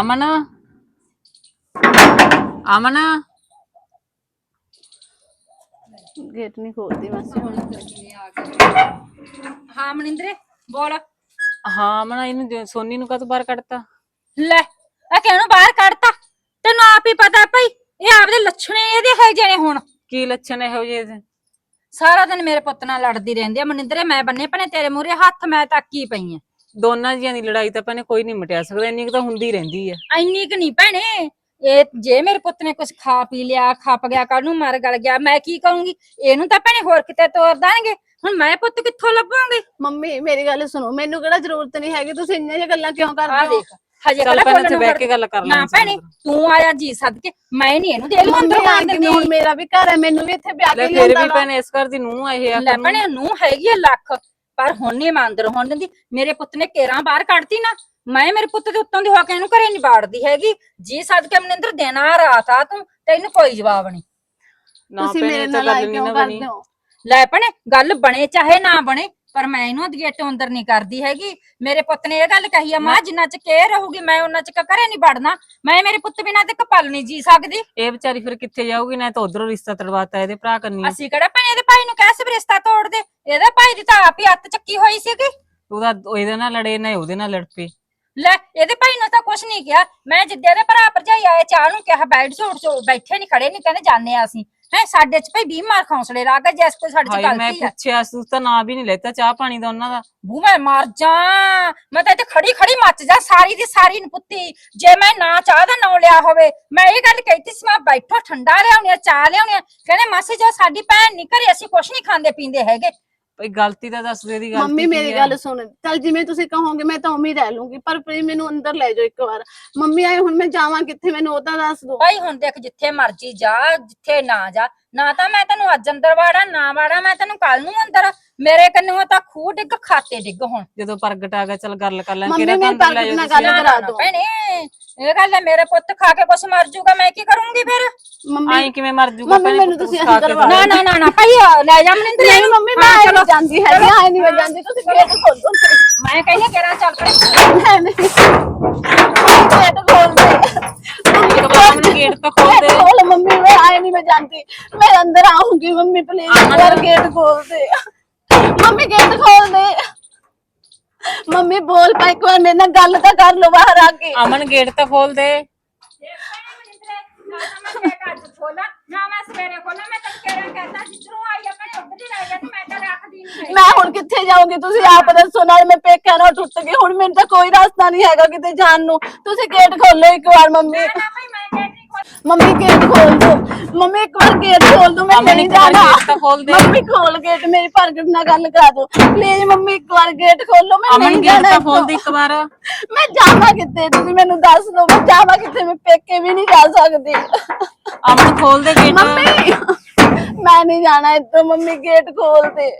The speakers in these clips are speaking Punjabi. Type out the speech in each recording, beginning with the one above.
ਅਮਨ? ਅਮਨ? ਗੇਟ ਨਹੀਂ ਖੋਲਦੀ ਮਾਸੀ ਹੁਣ ਹਾਂ ਮਨਿੰਦਰੇ ਬੋਲ। ਹਾਂ ਅਮਨ ਇਹਨੂੰ ਦੇ- ਸੋਨੀ ਨੂੰ ਕਦੋਂ ਬਾਹਰ ਕੱਢਤਾ? ਲੈ ਆ ਕਿਹਨੂੰ ਬਾਹਰ ਕੱਢਤਾ? ਤੈਨੂੰ ਆਪ ਹੀ ਪਤਾ ਭਈ ਇਹ ਆਪਦੇ ਲੱਛਣੇ ਇਹਦੇ ਹੈ ਜਿਹੜੇ ਹੁਣ। ਕੀ ਲੱਛਣ ਇਹੋ ਜਿਹੇ ਇਹਦੇ? ਸਾਰਾ ਦਿਨ ਮੇਰੇ ਪੁੱਤ ਨਾਲ ਲੜਦੀ ਰਹਿੰਦੀ ਆ। ਮਨਿੰਦਰੇ ਮੈਂ ਬੰਨੇ ਭਨੇ ਤੇਰੇ ਮੂਹਰੇ ਹੱਥ ਮੈਂ ਤੱਕੀ ਪਈ ਆ। ਦੋਨਾਂ ਜੀਆਂ ਦੀ ਲੜਾਈ ਤਾਂ ਭੈਣੇ ਕੋਈ ਨਹੀਂ ਮਿਟਿਆ ਸਕਦਾ ਇੰਨੀ ਕੁ ਤਾਂ ਹੁੰਦੀ ਰਹਿੰਦੀ ਹੈ ਐਨੀ ਕਿ ਨਹੀਂ ਭੈਣੇ ਇਹ ਜੇ ਮੇਰੇ ਪੁੱਤ ਨੇ ਕੁਝ ਖਾ ਪੀ ਲਿਆ ਖੱਪ ਗਿਆ ਕੱਲ ਨੂੰ ਮਰ ਗਲ ਗਿਆ ਮੈਂ ਕੀ ਕਰੂੰਗੀ ਇਹਨੂੰ ਤਾਂ ਭੈਣੇ ਹੋਰ ਕਿਤੇ ਤੋਰ ਦਾਂਗੇ। ਹੁਣ ਮੈਂ ਪੁੱਤ ਕਿੱਥੋਂ ਲੱਭਾਂਗੀ? ਮੰਮੀ ਮੇਰੀ ਗੱਲ ਸੁਣੋ ਮੈਨੂੰ ਕਿਹੜਾ ਜ਼ਰੂਰਤ ਨਹੀਂ ਹੈਗੀ ਤੁਸੀਂ ਇੰਨੀਆਂ ਜਿਹੀਆਂ ਗੱਲਾਂ ਕਿਉਂ ਆ ਕਰਦੇ ਹੋ? ਦੇਖ ਹਜੇ ਚੱਲ ਕੱਲਾ ਪਹਿਲਾਂ ਇੱਥੇ ਬਹਿ ਕੇ ਗੱਲ ਕਰ ਨਾ ਲਾਂਗੇ ਭੈਣੇ ਤੂੰ ਆਇਆ ਜੀ ਸੱਦ ਕੇ ਮੈਂ ਨਹੀਂ ਇਹਨੂੰ ਦੇ ਲਵਾਂ ਅੰਦਰ ਮੰਮੀ ਮਾਰ ਦਿੰਦੀ ਹੁਣ ਮੇਰਾ ਵੀ ਘਰ ਹੈ ਮੈਨੂੰ ਵੀ ਇੱਥੇ ਵਿਆਹ ਲੈ ਕੇ ਫਿਰ ਵੀ ਲਿਆਂਦਾ ਭੈਣੇ ਇਸ ਘਰ ਦੀ ਨੂੰ ਇਹ ਆ ਲੈ ਭੈਣੇ ਨੂੰ ਹੈਗੀ ਆ ਲੱਖ। ਪਰ ਹੁਣ ਨਹੀਂ ਮੈਂ ਅੰਦਰ ਹੋਣ ਦਿੰਦੀ। ਮੇਰੇ ਪੁੱਤ ਨੇ ਕੇਰਾਂ ਬਾਹਰ ਕੱਢਤੀ ਨਾ ਮੈਂ ਮੇਰੇ ਪੁੱਤ ਦੇ ਉੱਤੋਂ ਦੀ ਹੋ ਕੇ ਇਹਨੂੰ ਘਰੇ ਨਹੀਂ ਬਾੜਦੀ ਹੈਗੀ। ਜੀ ਸੱਦ ਕੇ ਮਨਿੰਦਰ ਦੇਣਾ ਰਾਤ ਆ ਤੂੰ ਤੈਨੂੰ ਕੋਈ ਜਵਾਬ ਨਹੀਂ ਨਾ ਤੁਸੀਂ ਮੇਰੇ ਤਾਂ ਨਾਲ ਗੱਲ ਆਏ ਨਹੀਂ ਕਿਉਂ ਨਾ ਬਣੀ। ਕਰਦੇ ਹੋ ਲੈ ਭੈਣੇ ਗੱਲ ਬਣੇ ਚਾਹੇ ਨਾ ਬਣੇ। ਪਰ ਮੈਂ ਇਹਨੂੰ ਤੋਂ ਅੰਦਰ ਨਹੀਂ ਕਰਦੀ ਹੈਗੀ। ਮੇਰੇ ਪੁੱਤ ਨੇ ਇਹ ਗੱਲ ਕਹੀ ਆ ਮਾਂ ਜਿੰਨਾ ਚ ਕੇ ਰਹੂਗੀ ਮੈਂ ਉਹਨਾਂ ਚ ਘਰੇ ਨਹੀਂ ਵੜਨਾ। ਮੈਂ ਮੇਰੇ ਪੁੱਤ ਬਿਨਾਂ ਤੇ ਕਪਲ ਨਹੀਂ ਜੀ ਸਕਦੀ। ਇਹ ਵਿਚਾਰੀ ਫਿਰ ਕਿੱਥੇ ਜਾਊਗੀ? ਨਾ ਤਾਂ ਉਧਰੋਂ ਰਿਸ਼ਤਾ ਤੜਵਾਤਾ ਇਹਦੇ ਭਰਾ ਕੰਨੀ। ਅਸੀਂ ਕਿਹੜਾ ਭੈਣੇ ਇਹਦੇ ਭਾਈ ਨੂੰ ਕਹਿ ਸੀ ਵੀ ਰਿਸ਼ਤਾ ਤੋੜ ਦੇ? ਇਹਦੇ ਭਾਈ ਦੀ ਤਾਂ ਆਪ ਹੀ ਹੱਥ ਚੱਕੀ ਹੋਈ ਸੀਗੀ। ਉਹਦਾ ਇਹਦੇ ਨਾਲ ਲੜੇ ਨਾ ਉਹਦੇ ਨਾਲ ਲੜ ਪਏ। ਲੈ ਇਹਦੇ ਭਾਈ ਨੂੰ ਤਾਂ ਕੁਛ ਨਹੀਂ ਕਿਹਾ। ਮੈਂ ਜਿੱਦੇ ਦੇ ਭਰਾ ਭਰਜਾਈ ਆਏ ਚਾਹ ਨੂੰ ਕਿਹਾ ਬੈਠ ਝੋੜ ਝੋੜ ਬੈਠੇ ਨਹੀਂ ਖੜੇ ਨਹੀਂ ਕਹਿੰਦੇ ਜਾਣੇ ਆ ਅਸੀਂ। ਹੈ ਸਾਡੇ ਚ ਭਾਈ 20 ਮਾਰ ਖੌਂਸਲੇ ਲਾ ਕੇ ਜੈਸ ਕੋਈ ਸਾਡੇ ਚ ਹਾਏ ਮੈਂ ਗਲਤੀ ਹੈ ਪੁੱਛਿਆ ਸੀ ਉਸ ਤਾਂ ਨਾਂ ਵੀ ਨਹੀਂ ਲੈਤਾ ਚਾਹ ਪਾਣੀ ਦਾ ਉਹਨਾਂ ਦਾ। ਬੂ ਮੈਂ ਮਰ ਜਾ ਮੈਂ ਤਾਂ ਇੱਥੇ ਖੜੀ ਖੜੀ ਮੱਚ ਜਾ ਸਾਰੀ ਦੀ ਸਾਰੀ ਨਪੁੱਤੀ ਜੇ ਮੈਂ ਨਾ ਚਾਹ ਦਾ ਨਾਂ ਲਿਆ ਹੋਵੇ ਮੈਂ ਇਹ ਗੱਲ ਕਹੀ ਸੀ ਮੈਂ ਬੈਠੋ ਠੰਡਾ ਲਿਆਉਣੀ ਆ ਚਾਹ ਲਿਆਉਣੀ ਆ। ਕਹਿੰਦੇ ਮਾਸੀ ਜੋ ਸਾਡੀ ਭੈਣ ਨਹੀਂ ਘਰੇ ਅਸੀਂ ਕੁਛ ਨਹੀਂ ਖਾਂਦੇ ਪੀਂਦੇ ਹੈਗੇ। ਭਈ ਗਲਤੀ ਤਾਂ ਦੱਸ ਦੇ ਦੀ ਗਲਤੀ ਮੰਮੀ ਕੀ ਮੇਰੀ ਹੈ? ਗੱਲ ਸੁਣ ਚਲ ਜਿਵੇਂ ਤੁਸੀਂ ਕਹੋਗੇ ਮੈਂ ਤਾਂ ਹੀ ਰਹਿ ਲੂੰਗੀ ਪਰ ਪਲੀਜ਼ ਮੈਨੂੰ ਅੰਦਰ ਲੈ ਜਾਓ ਇੱਕ ਵਾਰ ਮੰਮੀ ਆਏ ਹੁਣ ਮੈਂ ਜਾਵਾਂ ਕਿੱਥੇ ਮੈਨੂੰ ਉਹ ਤਾਂ ਦੱਸ ਦਿਓ ਭਾਈ ਹੁਣ ਦੇਖ ਜਿੱਥੇ ਮਰਜ਼ੀ ਜਾ ਜਿੱਥੇ ਨਾ ਜਾ ਨਾ ਤਾਂ ਮੈਂ ਤੈਨੂੰ ਅੱਜ ਅੰਦਰ ਵਾੜਾ ਨਾ ਵਾੜਾ ਮੈਂ ਤੈਨੂੰ ਕੱਲ ਨੂੰ ਅੰਦਰ ਮੇਰੇ ਕੰਨੋਂ ਤਾਂ ਖੂਹ ਡਿੱਗ ਖਾਤੇ ਡਿੱਗ ਹੁਣ। ਜਦੋਂ ਪ੍ਰਗਟ ਆ ਗਿਆ ਚਲ ਗੱਲ ਕਰ ਲੈ ਮੰਮੀ ਕਿਹੜਾ ਮੇਰੀ ਕੰਦਰ ਲੈ ਪ੍ਰਗਟ ਨਾਲ ਜਾਓ ਗੱਲ ਤੁਸੀਂ? ਕਰਾ ਨਾ, ਦਿਓ। ਭੈਣੇ ਇਹ ਗੱਲ ਹੈ ਮੇਰੇ ਪੁੱਤ ਖਾ ਕੇ ਕੁਛ ਮਰ ਜਾਊਗਾ ਮੈਂ ਕੀ ਕਰੂੰਗੀ ਫਿਰ? ਮੰਮੀ ਆਏਂ ਕਿਵੇਂ ਮਰ ਜੂਗਾ ਮੰਮੀ, ਮੈਨੂੰ ਤੁਸੀਂ ਖਾ ਕੇ ਅੰਦਰ ਤਾਂ- ਨਾ ਨਾ ਨਾ ਨਾ ਭਾਈ ਲੈ ਜਾ ਮਨਿੰਦਰ। ਨਹੀਂ ਇਹਨੂੰ। ਮੰਮੀ ਮੈਂ ਹਾਂ, ਆਏ ਚਲੋ। ਨਹੀਂ ਜਾਂਦੀ ਹੈਗੀ ਆਏ ਨਹੀਂ ਮੈਂ ਜਾਂਦੀ ਤੁਸੀਂ ਗੇਟ ਖੋਲ ਦੋ ਮੈਂ ਕਹਿੰਦੀ ਕਿਹੜਾ ਚੱਲ ਪੜੇ ਮੈਂ ਨਹੀਂ। ਗੇਟ ਖੋਲ ਦੇ। ਮੰਮੀ ਇੱਕ ਵਾਰ ਮੈਨੂੰ ਗੇਟ ਤਾਂ ਖੋਲ ਦੇ। ਗੇਟ ਖੋਲ ਮੰਮੀ ਮੈਂ ਆਏ ਨਹੀਂ ਮੈਂ ਜਾਂਦੀ। ਮੈਂ ਅੰਦਰ ਆਉਂਗੀ ਮੰਮੀ ਪਲੀਜ਼ ਅਮਨ। ਯਾਰ ਗੇਟ ਖੋਲ ਦੇ। ਮੰਮੀ ਗੇਟ ਖੋਲ ਦੇ। ਮੰਮੀ ਬੋਲ ਪਾ ਇੱਕ ਵਾਰ ਮੇਰੇ ਨਾਲ ਗੱਲ ਤਾਂ ਕਰ ਲਓ ਬਾਹਰ ਆ ਕੇ। ਅਮਨ ਗੇਟ ਤਾਂ ਖੋਲ ਦੇ। ਲੈ ਮੈਂ ਹੁਣ ਕਿੱਥੇ ਜਾਊਂਗੀ? ਤੁਸੀਂ ਆਪ ਦੱਸੋ ਨਾਲ ਮੈਂ ਪੇਕਿਆਂ ਨਾਲ ਟੁੱਟ ਗਈ। ਹੁਣ ਮੈਨੂੰ ਤਾਂ ਕੋਈ ਰਸਤਾ ਨਹੀਂ ਹੈਗਾ ਕਿਤੇ ਜਾਣ ਨੂੰ। ਤੁਸੀਂ ਗੇਟ ਖੋਲੋ ਇੱਕ ਵਾਰ ਮੰਮੀ। ਮੰਮੀ ਗੇਟ ਖੋਲ ਦੋ। ਮੰਮੀ ਇੱਕ ਵਾਰ ਗੇਟ ਖੋਲ ਦੋ ਮੈਂ ਨਹੀਂ ਜਾਣਾ। ਗੇਟ ਤਾਂ ਖੋਲ ਦੇ। ਮੰਮੀ ਖੋਲ ਗੇਟ ਮੇਰੀ ਪ੍ਰਗਟ ਨਾਲ ਗੱਲ ਕਰਾ ਦੋ। ਪਲੀਜ਼ ਮੰਮੀ ਇੱਕ ਵਾਰ ਗੇਟ ਖੋਲੋ ਮੈਂ ਅਮਨ ਨਹੀਂ ਗੇਟ ਜਾਣਾ ਤਾਂ ਖੋਲ ਦੇ। ਇੱਕ ਵਾਰ। ਮੈਂ ਜਾਵਾਂ ਕਿੱਥੇ? ਤੁਸੀਂ ਮੈਨੂੰ ਦੱਸ ਦਿਓ ਮੈਂ ਜਾਵਾਂ ਕਿੱਥੇ? ਮੈਂ ਪੇਕੇ ਵੀ ਨਹੀਂ ਜਾ ਸਕਦੀ। ਅਮਨ ਖੋਲ ਦੇ ਗੇਟ ਮੰਮੀ ਮੈਂ ਨਹੀਂ ਜਾਣਾ ਇੱਥੋਂ ਮੰਮੀ ਗੇਟ ਖੋਲ ਦੇ।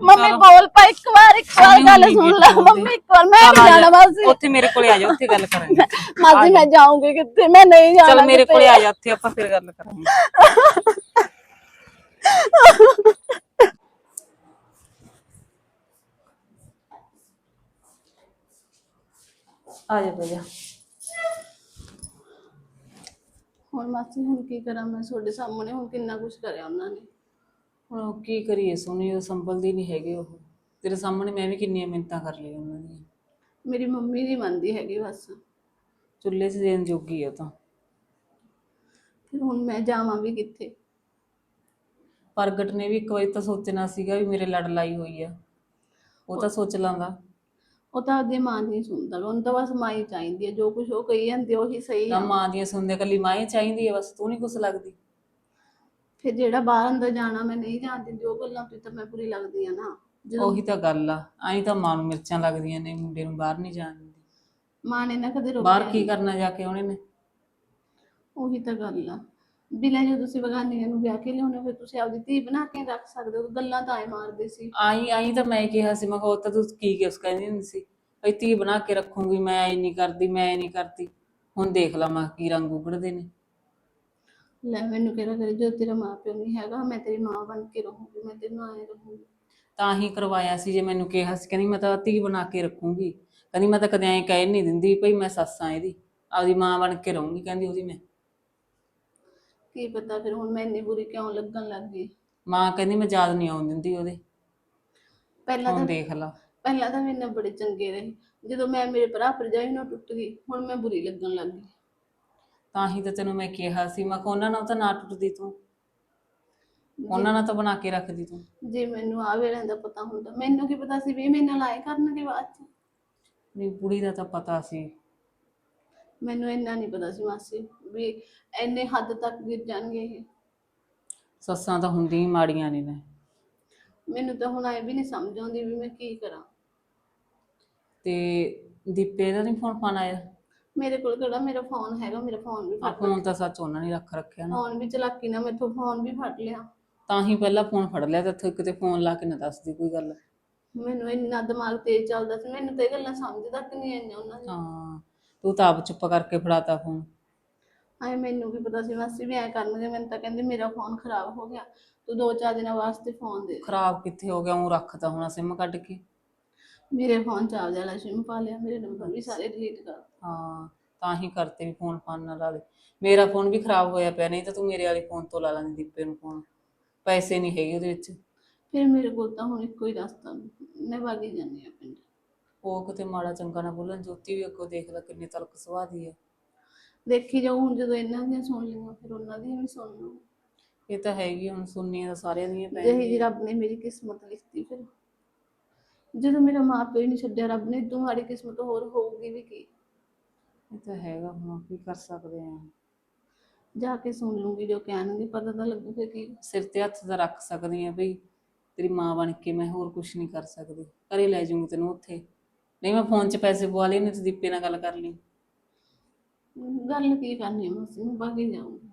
ਮੰਮੀ ਚਲੋ। ਬੋਲ ਪਾ ਇੱਕ ਵਾਰ ਇੱਕ ਵਾਰ ਮੰਮੀ ਗੱਲ ਗੇਟ ਸੁਣ ਲੈ ਖੋਲ ਦੇ। ਮੰਮੀ ਇੱਕ ਵਾਰ ਮੈਂ ਚੱਲ ਨਹੀਂ ਆ ਜਾਣਾ ਜਾ। ਬਸ ਉੱਥੇ ਮੇਰੇ ਕੋਲੇ ਆ ਜਾ ਉੱਥੇ ਗੱਲ ਕਰਾਂਗੇ ਮਾਸੀ ਮੈਂ ਜਾਊਂਗੀ ਕਿੱਥੇ ਮੈਂ ਨਹੀਂ ਜਾਣਾ ਚਲ ਮੇਰੇ ਕਿਤੇ। ਕੋਲੇ ਆ ਜਾ ਉੱਥੇ ਆਪਾਂ ਫਿਰ ਗੱਲ ਕਰਾਂਗੇ ਆ ਜਾ ਬਈ ਹੁਣ ਮਾਸੀ ਹੁਣ ਕੀ ਕਰਾਂ ਮੈਂ ਤੁਹਾਡੇ ਸਾਹਮਣੇ ਹੁਣ ਕਿੰਨਾ ਕੁਝ ਕਰਿਆ ਉਹਨਾਂ ਨੇ ਹੁਣ ਉਹ ਕੀ ਕਰੀਏ ਸੋਨੀ ਉਹ ਸੰਭਲਦੀ ਨਹੀਂ ਹੈਗੇ ਉਹ। ਤੇਰੇ ਸਾਹਮਣੇ ਮੈਂ ਵੀ ਕਿੰਨੀਆਂ ਮਿੰਤਾਂ ਕਰ ਲਈਆਂ ਉਹਨਾਂ ਦੀਆਂ। ਮੇਰੀ ਮੰਮੀ ਨਹੀਂ ਮੰਨਦੀ ਹੈਗੀ ਬਸ। ਚੁੱਲ੍ਹੇ 'ਚ ਦੇਣ ਜੋਗੀ ਆ ਉਹ ਤਾਂ। ਫਿਰ ਹੁਣ ਮੈਂ ਜਾਵਾਂ ਵੀ ਕਿੱਥੇ? ਪ੍ਰਗਟ ਨੇ ਵੀ ਇੱਕ ਵਾਰੀ ਤਾਂ ਸੋਚਣਾ ਸੀਗਾ ਵੀ ਮੇਰੇ ਲੜ ਲਾਈ ਹੋਈ ਆ। ਉਹ ਤਾਂ ਸੋਚ ਲਾਂਦਾ। ਉਹ ਤਾਂ ਉਹਦੀ ਮਾਂ ਨਹੀਂ ਸੁਣਦਾ ਉਹਨੂੰ ਤਾਂ ਬਸ ਮਾਂ ਹੀ ਚਾਹੀਦੀ ਹੈ ਜੋ ਕੁਝ ਉਹ ਕਹੀ ਜਾਂਦੀ ਉਹੀ ਸਹੀ ਆ। ਮਾਂ ਦੀਆਂ ਸੁਣਦੇ ਕੱਲੀ ਮਾਂ ਹੀ ਚਾਹੀਦੀ ਹੈ ਬਸ ਤੂੰ ਨਹੀਂ ਕੁਛ ਲੱਗਦੀ। ਫਿਰ ਜਿਹੜਾ ਬਾਹਰ ਅੰਦਰ ਜਾਣਾ ਮੈਂ ਨਹੀਂ ਜਾਣ ਦਿੰਦੀ ਉਹ ਗੱਲਾਂ ਤੋਂ ਤਾਂ ਮੈਂ ਪੂਰੀ ਲੱਗਦੀ ਆ ਨਾ। ਜਦੋਂ ਉਹੀ ਤਾਂ ਗੱਲ ਆ ਐਂ ਤਾਂ ਮਾਂ ਨੂੰ ਮਿਰਚਾਂ ਲੱਗਦੀਆਂ ਨੇ ਮੁੰਡੇ ਨੂੰ ਬਾਹਰ ਨਹੀਂ ਜਾਣ ਦਿੰਦੀ। ਮਾਂ ਨੇ ਨਾ ਕਦੇ ਰੋਕਿਆ ਬਾਹਰ ਕੀ। ਕਰਨਾ ਜਾ ਕੇ ਉਹਨੇ ਨੇ? ਉਹੀ ਤਾਂ ਗੱਲ ਆ। ਬਿਨਾਂ ਜੋ ਤੁਸੀਂ ਬਗਾਨੀਆਂ ਨੂੰ ਵਿਆਹ ਕੇ ਲਿਆਉਣੇ ਫਿਰ ਤੁਸੀਂ ਆਪਦੀ ਧੀ ਬਣਾ ਕੇ ਰੱਖ ਸਕਦੇ ਹੋ ਗੱਲਾਂ ਤਾਂ ਐ ਮਾਰਦੇ ਸੀ। ਆਈ ਆਈ ਤਾਂ ਮੈਂ ਕਿਹਾ ਸੀ ਮੈਂ ਕਿਹਾ ਉਹ ਤਾਂ ਤੂੰ ਕੀ ਕਿਸ ਕਹਿੰਦੀ ਹੁੰਦੀ ਸੀ। ਭਈ ਧੀ ਬਣਾ ਕੇ ਰੱਖੂੰਗੀ ਮੈਂ ਐ ਨਹੀਂ ਕਰਦੀ ਮੈਂ ਐ ਨਹੀਂ ਕਰਦੀ। ਹੁਣ ਦੇਖ ਲਾ ਮੈਂ ਕੀ ਰੰਗ ਉਗੜਦੇ ਨੇ। ਲੈ ਮੈਨੂੰ ਕਿਹੜਾ ਕਰੇ ਜੋ ਤੇਰਾ ਮਾਂ ਪਿਓ ਨਹੀਂ ਹੈਗਾ ਮੈਂ ਤੇਰੀ ਮਾਂ ਬਣ ਕੇ ਰਹੂੰਗੀ ਮੈਂ ਤੇਰੇ ਨਾਲ ਐ ਰਹੂੰਗੀ। ਤਾਂ ਹੀ ਕਰਵਾਇਆ ਸੀ ਜੇ ਮੈਨੂੰ ਕਿਹਾ ਸੀ ਕਹਿੰਦੀ ਮੈਂ ਤਾਂ ਧੀ ਬਣਾ ਕੇ ਰੱਖੂੰਗੀ। ਕਹਿੰਦੀ ਮੈਂ ਤਾਂ ਕਦੇ ਐਂ ਕਹਿ ਨਹੀਂ ਦਿੰਦੀ ਭਈ ਮੈਂ ਸੱਸਾਂ ਇਹਦੀ ਆਪਦੀ ਮਾਂ ਬਣ ਕੇ ਰਹੂੰਗੀ ਕਹਿੰਦੀ ਉਹਦੀ ਮੈਂ। ਕੀ ਪਤਾ ਫਿਰ ਹੁਣ ਮੈਂ ਇੰਨੀ ਬੁਰੀ ਕਿਉਂ ਲੱਗਣ ਲੱਗ ਗਈ? ਮਾਂ ਕਹਿੰਦੀ ਮੈਂ ਯਾਦ ਨਹੀਂ ਆਉਣ ਦਿੰਦੀ ਉਹਦੇ। ਪਹਿਲਾਂ ਹੁਣ ਤਾਂ ਦੇਖ ਲਾ। ਪਹਿਲਾਂ ਤਾਂ ਮੇਰੇ ਨਾਲ ਬੜੇ ਚੰਗੇ ਰਹੇ। ਜਦੋਂ ਮੈਂ ਮੇਰੇ ਭਰਾ ਭਰਜਾਈ ਨਾਲ ਟੁੱਟ ਗਈ ਹੁਣ ਮੈਂ ਬੁਰੀ ਲੱਗਣ ਲੱਗ ਗਈ। ਤਾਂ ਹੀ ਤਾਂ ਤੈਨੂੰ ਮੈਂ ਕਿਹਾ ਸੀ। ਮੈਂ ਕਿਹਾ ਉਹਨਾਂ ਨਾਲ ਤਾਂ ਨਾ ਟੁੱਟਦੀ ਤੂੰ। ਉਹਨਾਂ ਨਾਲ ਤਾਂ ਬਣਾ ਕੇ ਰੱਖਦੀ ਤੂੰ। ਜੇ ਮੈਨੂੰ ਆ ਵੇਲੇ ਦਾ ਪਤਾ ਹੁੰਦਾ ਮੈਨੂੰ ਕੀ ਪਤਾ ਸੀ ਵੀ ਇਹ ਮੇਰੇ ਨਾਲ ਆਏ ਕਰਨਗੇ ਬਾਅਦ ਚ? ਨਹੀਂ ਬੁੜੀ ਦਾ ਤਾਂ ਪਤਾ ਸੀ। ਮੈਨੂੰ ਇੰਨਾ ਨਹੀਂ ਪਤਾ ਸੀ ਮਾਸੀ ਵੀ ਇੰਨੇ ਹੱਦ ਤੱਕ ਗਿਰ ਜਾਣਗੇ ਇਹ। ਸੱਸਾਂ ਤਾਂ ਹੁੰਦੀਆਂ ਹੀ ਮਾੜੀਆਂ ਨੇ ਨਾ। ਮੈਨੂੰ ਤਾਂ ਹੁਣ ਐ ਵੀ ਨਹੀਂ ਸਮਝ ਆਉਂਦੀ ਵੀ ਮੈਂ ਕੀ ਕਰਾਂ। ਤੇ ਦੀਪੇ ਦਾ ਨਹੀਂ ਫੋਨ ਫਾਨ ਆਇਆ? ਮੇਰੇ ਕੋਲ ਕਿਹੜਾ ਮੇਰਾ ਫੋਨ ਹੈਗਾ ਮੇਰਾ ਫੋਨ ਵੀ ਫੜ ਫੋਨ ਤਾਂ ਸੱਚ ਉਹਨਾਂ ਨੇ ਰੱਖ ਰੱਖਿਆ ਨਾ। ਫੋਨ ਵੀ ਚਲਾਕੀ ਨਾ ਮੈਥੋਂ ਫੋਨ ਵੀ ਫੜ ਲਿਆ। ਤਾਂ ਹੀ ਪਹਿਲਾਂ ਫੋਨ ਫੜ ਲਿਆ ਤੇ ਇੱਥੇ ਕਿਤੇ ਫੋਨ ਲਾ ਕੇ ਨਾ ਦੱਸਦੀ ਕੋਈ ਗੱਲ। ਮੈਨੂੰ ਇੰਨਾ ਦਿਮਾਗ ਤੇਜ਼ ਚੱਲਦਾ ਸੀ ਮੈਨੂੰ ਤਾਂ ਇਹ ਗੱਲਾਂ ਸਮਝ ਤੱਕ ਨਹੀਂ ਆਈਆਂ ਉਹਨਾਂ ਦੀਆਂ ਹਾਂ ਤੂੰ ਤਾਂ ਆਪ ਚੁੱਪ ਕਰਕੇ ਫੜਾਤਾ ਫੋਨ ਐ ਮੈਨੂੰ ਕੀ ਪਤਾ ਸੀ ਮਾਸੀ ਵੀ ਐ ਕਰਨਗੇ ਮੈਨੂੰ ਤਾਂ ਕਹਿੰਦੇ ਮੇਰਾ ਫੋਨ ਖਰਾਬ ਹੋ ਗਿਆ। ਤੂੰ ਦੋ ਚਾਰ ਦਿਨਾਂ ਵਾਸਤੇ ਫੋਨ ਦੇ ਦੇ। ਖਰਾਬ ਕਿੱਥੇ ਹੋ ਗਿਆ ਉਹ ਰੱਖਤਾ ਹੋਣਾ ਸਿਮ ਕੱਢ ਕੇ। ਮੇਰੇ ਫੋਨ ਚ ਆਪਦੇ ਵਾਲਾ ਸਿਮ ਪਾ ਲਿਆ ਮੇਰੇ ਨੰਬਰ ਵੀ ਸਾਰੇ ਡਿਲੀਟ ਕਰ ਹਾਂ ਤਾਂ ਹੀ ਕਰਤੇ ਵੀ ਫੋਨ ਫਾਨ ਨਾਲ ਲਾ ਲੈ। ਮੇਰਾ ਫੋਨ ਵੀ ਖਰਾਬ ਹੋਇਆ ਪਿਆ ਨਹੀਂ ਤਾਂ ਤੂੰ ਮੇਰੇ ਵਾਲੇ ਫੋਨ ਤੋਂ ਲਾ ਲੈਂਦੀ ਦੀਪੇ ਨੂੰ ਫੋਨ। ਪੈਸੇ ਨਹੀਂ ਹੈਗੇ ਉਹਦੇ ਵਿੱਚ। ਫਿਰ ਮੇਰੇ ਕੋਲ ਤਾਂ ਹੁਣ ਇੱਕੋ ਹੀ ਰਸਤਾ ਮੈਂ ਭਾਗੀ ਜਾਂਦੀ ਆ ਪਿੰਡ। ਉਹ ਕਿਤੇ ਮਾੜਾ ਚੰਗਾ ਨਾ ਬੋਲਣ ਜੋਤੀ ਵੀ ਅੱਗੋਂ ਦੇਖ ਲੈ ਕਿੰਨੀ ਤਲਕ ਸੁਭਾਅ ਦੀ ਹੈ ਦੇਖੀ ਜਾਊ ਹੁਣ ਜਦੋਂ ਇਹਨਾਂ ਦੀਆਂ ਸੁਣ ਲਈਆਂ ਫਿਰ ਉਹਨਾਂ ਦੀਆਂ ਵੀ ਸੁਣ ਲਊ ਇਹ ਤਾਂ ਹੈਗੀ ਹੁਣ ਸੁਣਨੀਆਂ ਤਾਂ ਸਾਰਿਆਂ ਦੀਆਂ ਜਿਹੀ ਜੀ ਪੈਣਗੀਆਂ। ਰੱਬ ਨੇ ਮੇਰੀ ਕਿਸਮਤ ਲਿਖਤੀ ਫਿਰ। ਜਦੋਂ ਮੇਰਾ ਮਾਂ ਪਿਓ ਹੀ ਨਹੀਂ ਛੱਡਿਆ ਰੱਬ ਨੇ ਮਾੜੀ ਕਿਸਮਤ ਹੋਰ ਹੋਊਗੀ ਵੀ ਕੀ। ਇਹ ਤਾਂ ਹੈਗਾ ਹੁਣ ਕੀ ਕਰ ਸਕਦੇ ਆ। ਜਾ ਕੇ ਸੁਣ ਲੂੰਗੀ ਜੋ ਕਹਿਣਗੇ ਪਤਾ ਤਾਂ ਲੱਗੂ ਫਿਰ ਕੀ। ਸਿਰ ਤੇ ਹੱਥ ਤਾਂ ਰੱਖ ਸਕਦੀ ਆ ਬਈ ਤੇਰੀ ਮਾਂ ਬਣ ਕੇ ਮੈਂ ਹੋਰ ਕੁਝ ਨਹੀਂ ਕਰ ਸਕਦੀ। ਘਰੇ ਲੈ ਜਾਊਂਗੀ ਤੈਨੂੰ ਉੱਥੇ। ਨਹੀਂ ਮੈਂ ਫੋਨ 'ਚ ਪੈਸੇ ਪਵਾ ਲਏ ਨਹੀਂ ਤੇ ਦੀਪੇ ਨਾਲ ਗੱਲ ਕਰ ਲਈ। ਗੱਲ ਕੀ ਕਰਨੀ ਮਾਸੀ ਮੈਂ ਭਾਗੀ ਜਾਊਂਗੀ।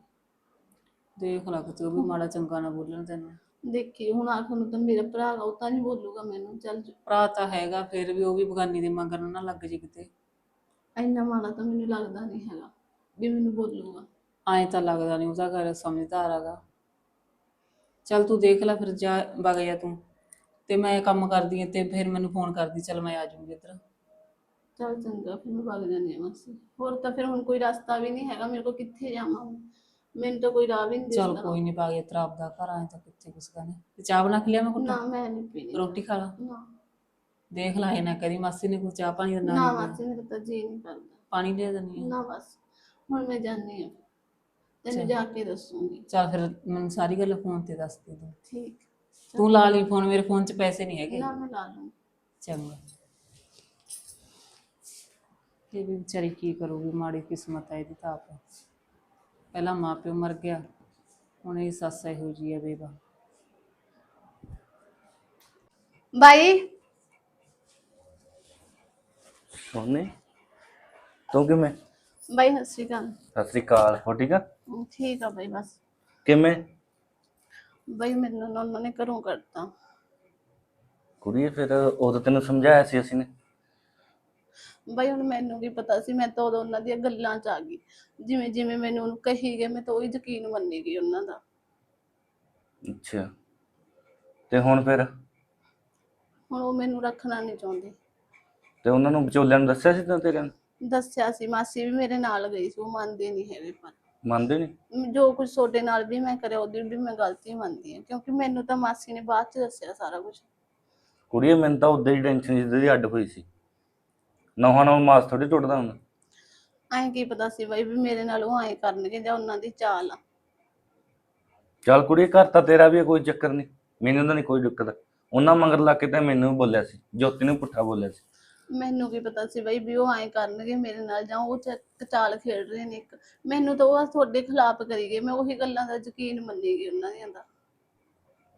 ਦੇਖ ਲੈ ਕਿਤੇ ਉਹ ਵੀ ਮਾੜਾ ਚੰਗਾ ਨਾ ਬੋਲਣ ਤੈਨੂੰ। ਦੇਖੀ ਹੁਣ ਆਖਰ ਨੂੰ ਤਾਂ ਮੇਰਾ ਭਰਾ ਗਾ ਉਹ ਤਾਂ ਨਹੀਂ ਬੋਲੂਗਾ ਮੈਨੂੰ ਚੱਲ ਜਾ। ਭਰਾ ਤਾਂ ਹੈਗਾ ਫਿਰ ਵੀ ਉਹ ਵੀ ਬਗਾਨੀ ਦੇ ਮਗਰ ਨਾ ਲੱਗ ਜੇ ਕਿਤੇ। ਇੰਨਾ ਮਾੜਾ ਤਾਂ ਮੈਨੂੰ ਲੱਗਦਾ ਨਹੀਂ ਹੈਗਾ ਵੀ ਮੈਨੂੰ ਬੋਲੂਗਾ। ਐਂ ਤਾਂ ਲੱਗਦਾ ਨਹੀਂ ਉਹਦਾ ਘਰ ਸਮਝਦਾਰ ਹੈਗਾ। ਚੱਲ ਤੂੰ ਦੇਖ ਲੈ ਫਿਰ ਜਾ ਵਗ ਜਾ ਤੂੰ। ਤੇ ਮੈਂ ਕੰਮ ਕਰਦੀ ਆ ਤੇ ਫਿਰ ਮੈਨੂੰ ਫੋਨ ਕਰਦੀ ਚੱਲ ਮੈਂ ਆ ਜਾਊਂਗੀ ਇੱਧਰ। ਚੱਲ ਚੰਗਾ ਫਿਰ ਮੈਂ ਭੱਗ ਜਾਂਦੀ ਹਾਂ ਮਾਸੀ। ਹੋਰ ਤਾਂ ਫਿਰ ਹੁਣ ਕੋਈ ਰਸਤਾ ਵੀ ਨਹੀਂ ਹੈਗਾ ਮੇਰੇ ਕੋਲ ਕਿੱਥੇ ਜਾਵਾਂ ਹੁਣ? ਮੈਨੂੰ ਤਾਂ ਕੋਈ ਰਾਹ ਵੀ ਨਹੀਂ ਚੱਲ ਦਿਸਦਾ। ਕੋਈ ਨਹੀਂ ਗਿਆ ਤੇਰਾ ਆਪਦਾ ਘਰ ਆਏ ਤਾਂ ਕਿੱਥੇ ਕੁਛ ਕਰਨਾ ਤੇ ਚਾਹ ਬਣਾ ਕੇ ਲਿਆ ਮੈਂ ਨਾ ਕੁੱਟ ਮੈਂ ਨਹੀਂ ਪੀਣੀ। ਰੋਟੀ ਖਾ ਲਾ। ਨਾ। ਦੇਖ ਲੈ ਇਹ ਨਾ ਕਰੀ ਮਾਸੀ ਨੇ ਕੋਈ ਚਾਹ ਪਾਣੀ ਦਾ ਨਾ ਨਾ ਮਾਸੀ ਮੇਰਾ ਤਾਂ ਜੀ ਨਹੀਂ ਕਰਦਾ। ਪਾਣੀ ਦੇ ਦਿੰਦੀ ਆ? ਨਾ ਬਸ। ਹੁਣ ਮੈਂ ਜਾਂਦੀ ਹਾਂ ਤੈਨੂੰ ਜਾ ਕੇ ਦੱਸੂਗੀ। ਚੱਲ ਫਿਰ ਮੈਨੂੰ ਸਾਰੀ ਗੱਲ ਫੋਨ ਤੇ ਦੱਸ ਦੇ ਤੂੰ। ਠੀਕ। ਤੂੰ ਲਾ ਲਈ ਫੋਨ ਮੇਰੇ ਫੋਨ 'ਚ ਪੈਸੇ ਨਹੀਂ ਹੈਗੇ। ਨਾ ਮੈਂ ਲਾ ਲੂੰ ਚੰਗਾ। ਇਹ ਵੀ ਵਿਚਾਰੀ ਕੀ ਕਰੂਗੀ ਮਾੜੀ ਕਿਸਮਤ ਹੈ ਇਹਦੀ ਤਾਂ ਆਪ। ਪਹਿਲਾਂ ਮਾਂ ਪਿਓ ਮਰ ਗਿਆ ਹੁਣ ਇਹ ਸੱਸ ਇਹੋ ਜੀ ਹੈ ਬੇਬਾ। ਬਾਈ। ਸੋਨੇ ਤੂੰ ਕਿਵੇਂ? ਬਾਈ ਸਤਿ ਸ਼੍ਰੀ ਅਕਾਲ। ਸਤਿ ਸ੍ਰੀ ਅਕਾਲ ਹੋ ਠੀਕ ਆ? ਠੀਕ ਆ ਬਾਈ ਬਸ। ਕਿਵੇਂ? ਬਾਈ ਮੈਨੂੰ ਨਾ ਉਹਨਾਂ ਨੇ ਘਰੋਂ ਕੱਢਤਾ। ਕੁੜੀਏ ਫਿਰ ਉਦੋਂ ਤੈਨੂੰ ਸਮਝਾਇਆ ਸੀ ਅਸੀਂ ਨੇ। ਬਾਈ ਹੁਣ ਮੈਨੂੰ ਕੀ ਪਤਾ ਸੀ ਮੈਂ ਤਾਂ ਉਦੋਂ ਉਹਨਾਂ ਦੀਆਂ ਗੱਲਾਂ 'ਚ ਆ ਗਈ। ਜਿਵੇਂ ਜਿਵੇਂ ਮੈਨੂੰ ਉਹਨੂੰ ਕਹੀ ਗਏ ਮੈਂ ਤਾਂ ਉਹੀ ਯਕੀਨ ਮੰਨੀ ਗਈ ਉਹਨਾਂ ਦਾ। ਅੱਛਾ। ਤੇ ਹੁਣ ਫਿਰ? ਹੁਣ ਉਹ ਮੈਨੂੰ ਰੱਖਣਾ ਨਹੀਂ ਚਾਹੁੰਦੇ। ਤੇ ਉਹਨਾਂ ਨੂੰ ਵਿਚੋਲਿਆਂ ਨੂੰ ਦੱਸਿਆ ਸੀ ਤਾਂ ਤੇਰੇ ਨੂੰ? ਦੱਸਿਆ ਸੀ ਮਾਸੀ ਵੀ ਮੇਰੇ ਨਾਲ ਗਈ ਸੀ ਉਹ ਮੰਨਦੇ ਨਹੀਂ ਹੈਗੇ ਪਰ। ਮੰਨਦੇ ਨਹੀਂ? ਜੋ ਕੁਝ ਤੁਹਾਡੇ ਨਾਲ ਵੀ ਮੈਂ ਕਰਿਆ ਉਹਦੀ ਵੀ ਮੈਂ ਗਲਤੀ ਮੰਨਦੀ ਹਾਂ ਕਿਉਂਕਿ ਮੈਨੂੰ ਤਾਂ ਮਾਸੀ ਨੇ ਬਾਅਦ ਚ ਦੱਸਿਆ ਸਾਰਾ ਕੁਝ ਕੁੜੀਏ ਮੈਨੂੰ ਤਾਂ ਉਦੋਂ ਹੀ ਟੈਨਸ਼ਨ ਜਿੱਦਾਂ ਦੀ ਅੱਡ ਹੋਈ ਸੀ। ਨੌਹਾਂ ਨਾਲ ਮਾਸ ਥੋੜੀ ਟੁੱਟਦਾ ਹੁੰਦਾ। ਐਂ ਕੀ ਪਤਾ ਸੀ ਬਾਈ ਵੀ ਮੇਰੇ ਨਾਲ ਉਹ ਐਂ ਕਰਨਗੇ ਜਾਂ ਉਹਨਾਂ ਦੀ ਚਾਲ ਆ। ਚੱਲ ਕੁੜੀਏ ਘਰ ਤਾਂ ਤੇਰਾ ਵੀ ਹੈ, ਕੋਈ ਚੱਕਰ ਨਹੀਂ। ਮੈਨੂੰ ਤਾਂ ਨਹੀਂ ਕੋਈ ਦਿੱਕਤ। ਉਹਨਾਂ ਮਗਰ ਲੱਗ ਕੇ ਤਾਂ ਮੈਨੂੰ ਵੀ ਬੋਲਿਆ ਸੀ। ਜੋਤੀ ਨੂੰ ਪੁੱਠਾ ਬੋਲਿਆ ਸੀ। ਮੈਨੂੰ ਕੀ ਪਤਾ ਸੀ ਬਾਈ ਵੀ ਉਹ ਐਂ ਕਰਨਗੇ ਮੇਰੇ ਨਾਲ ਜਾਂ ਉਹ ਚਾਲ ਖੇਡ ਰਹੇ ਨੇ ਇੱਕ। ਮੈਨੂੰ ਤਾਂ ਉਹ ਤੁਹਾਡੇ ਖਿਲਾਫ ਕਰੀ ਗਏ। ਮੈਂ ਉਹੀ ਗੱਲਾਂ ਦਾ ਯਕੀਨ ਮੰਨੀ ਗਈ ਉਹਨਾਂ ਦੀਆਂ ਦਾ।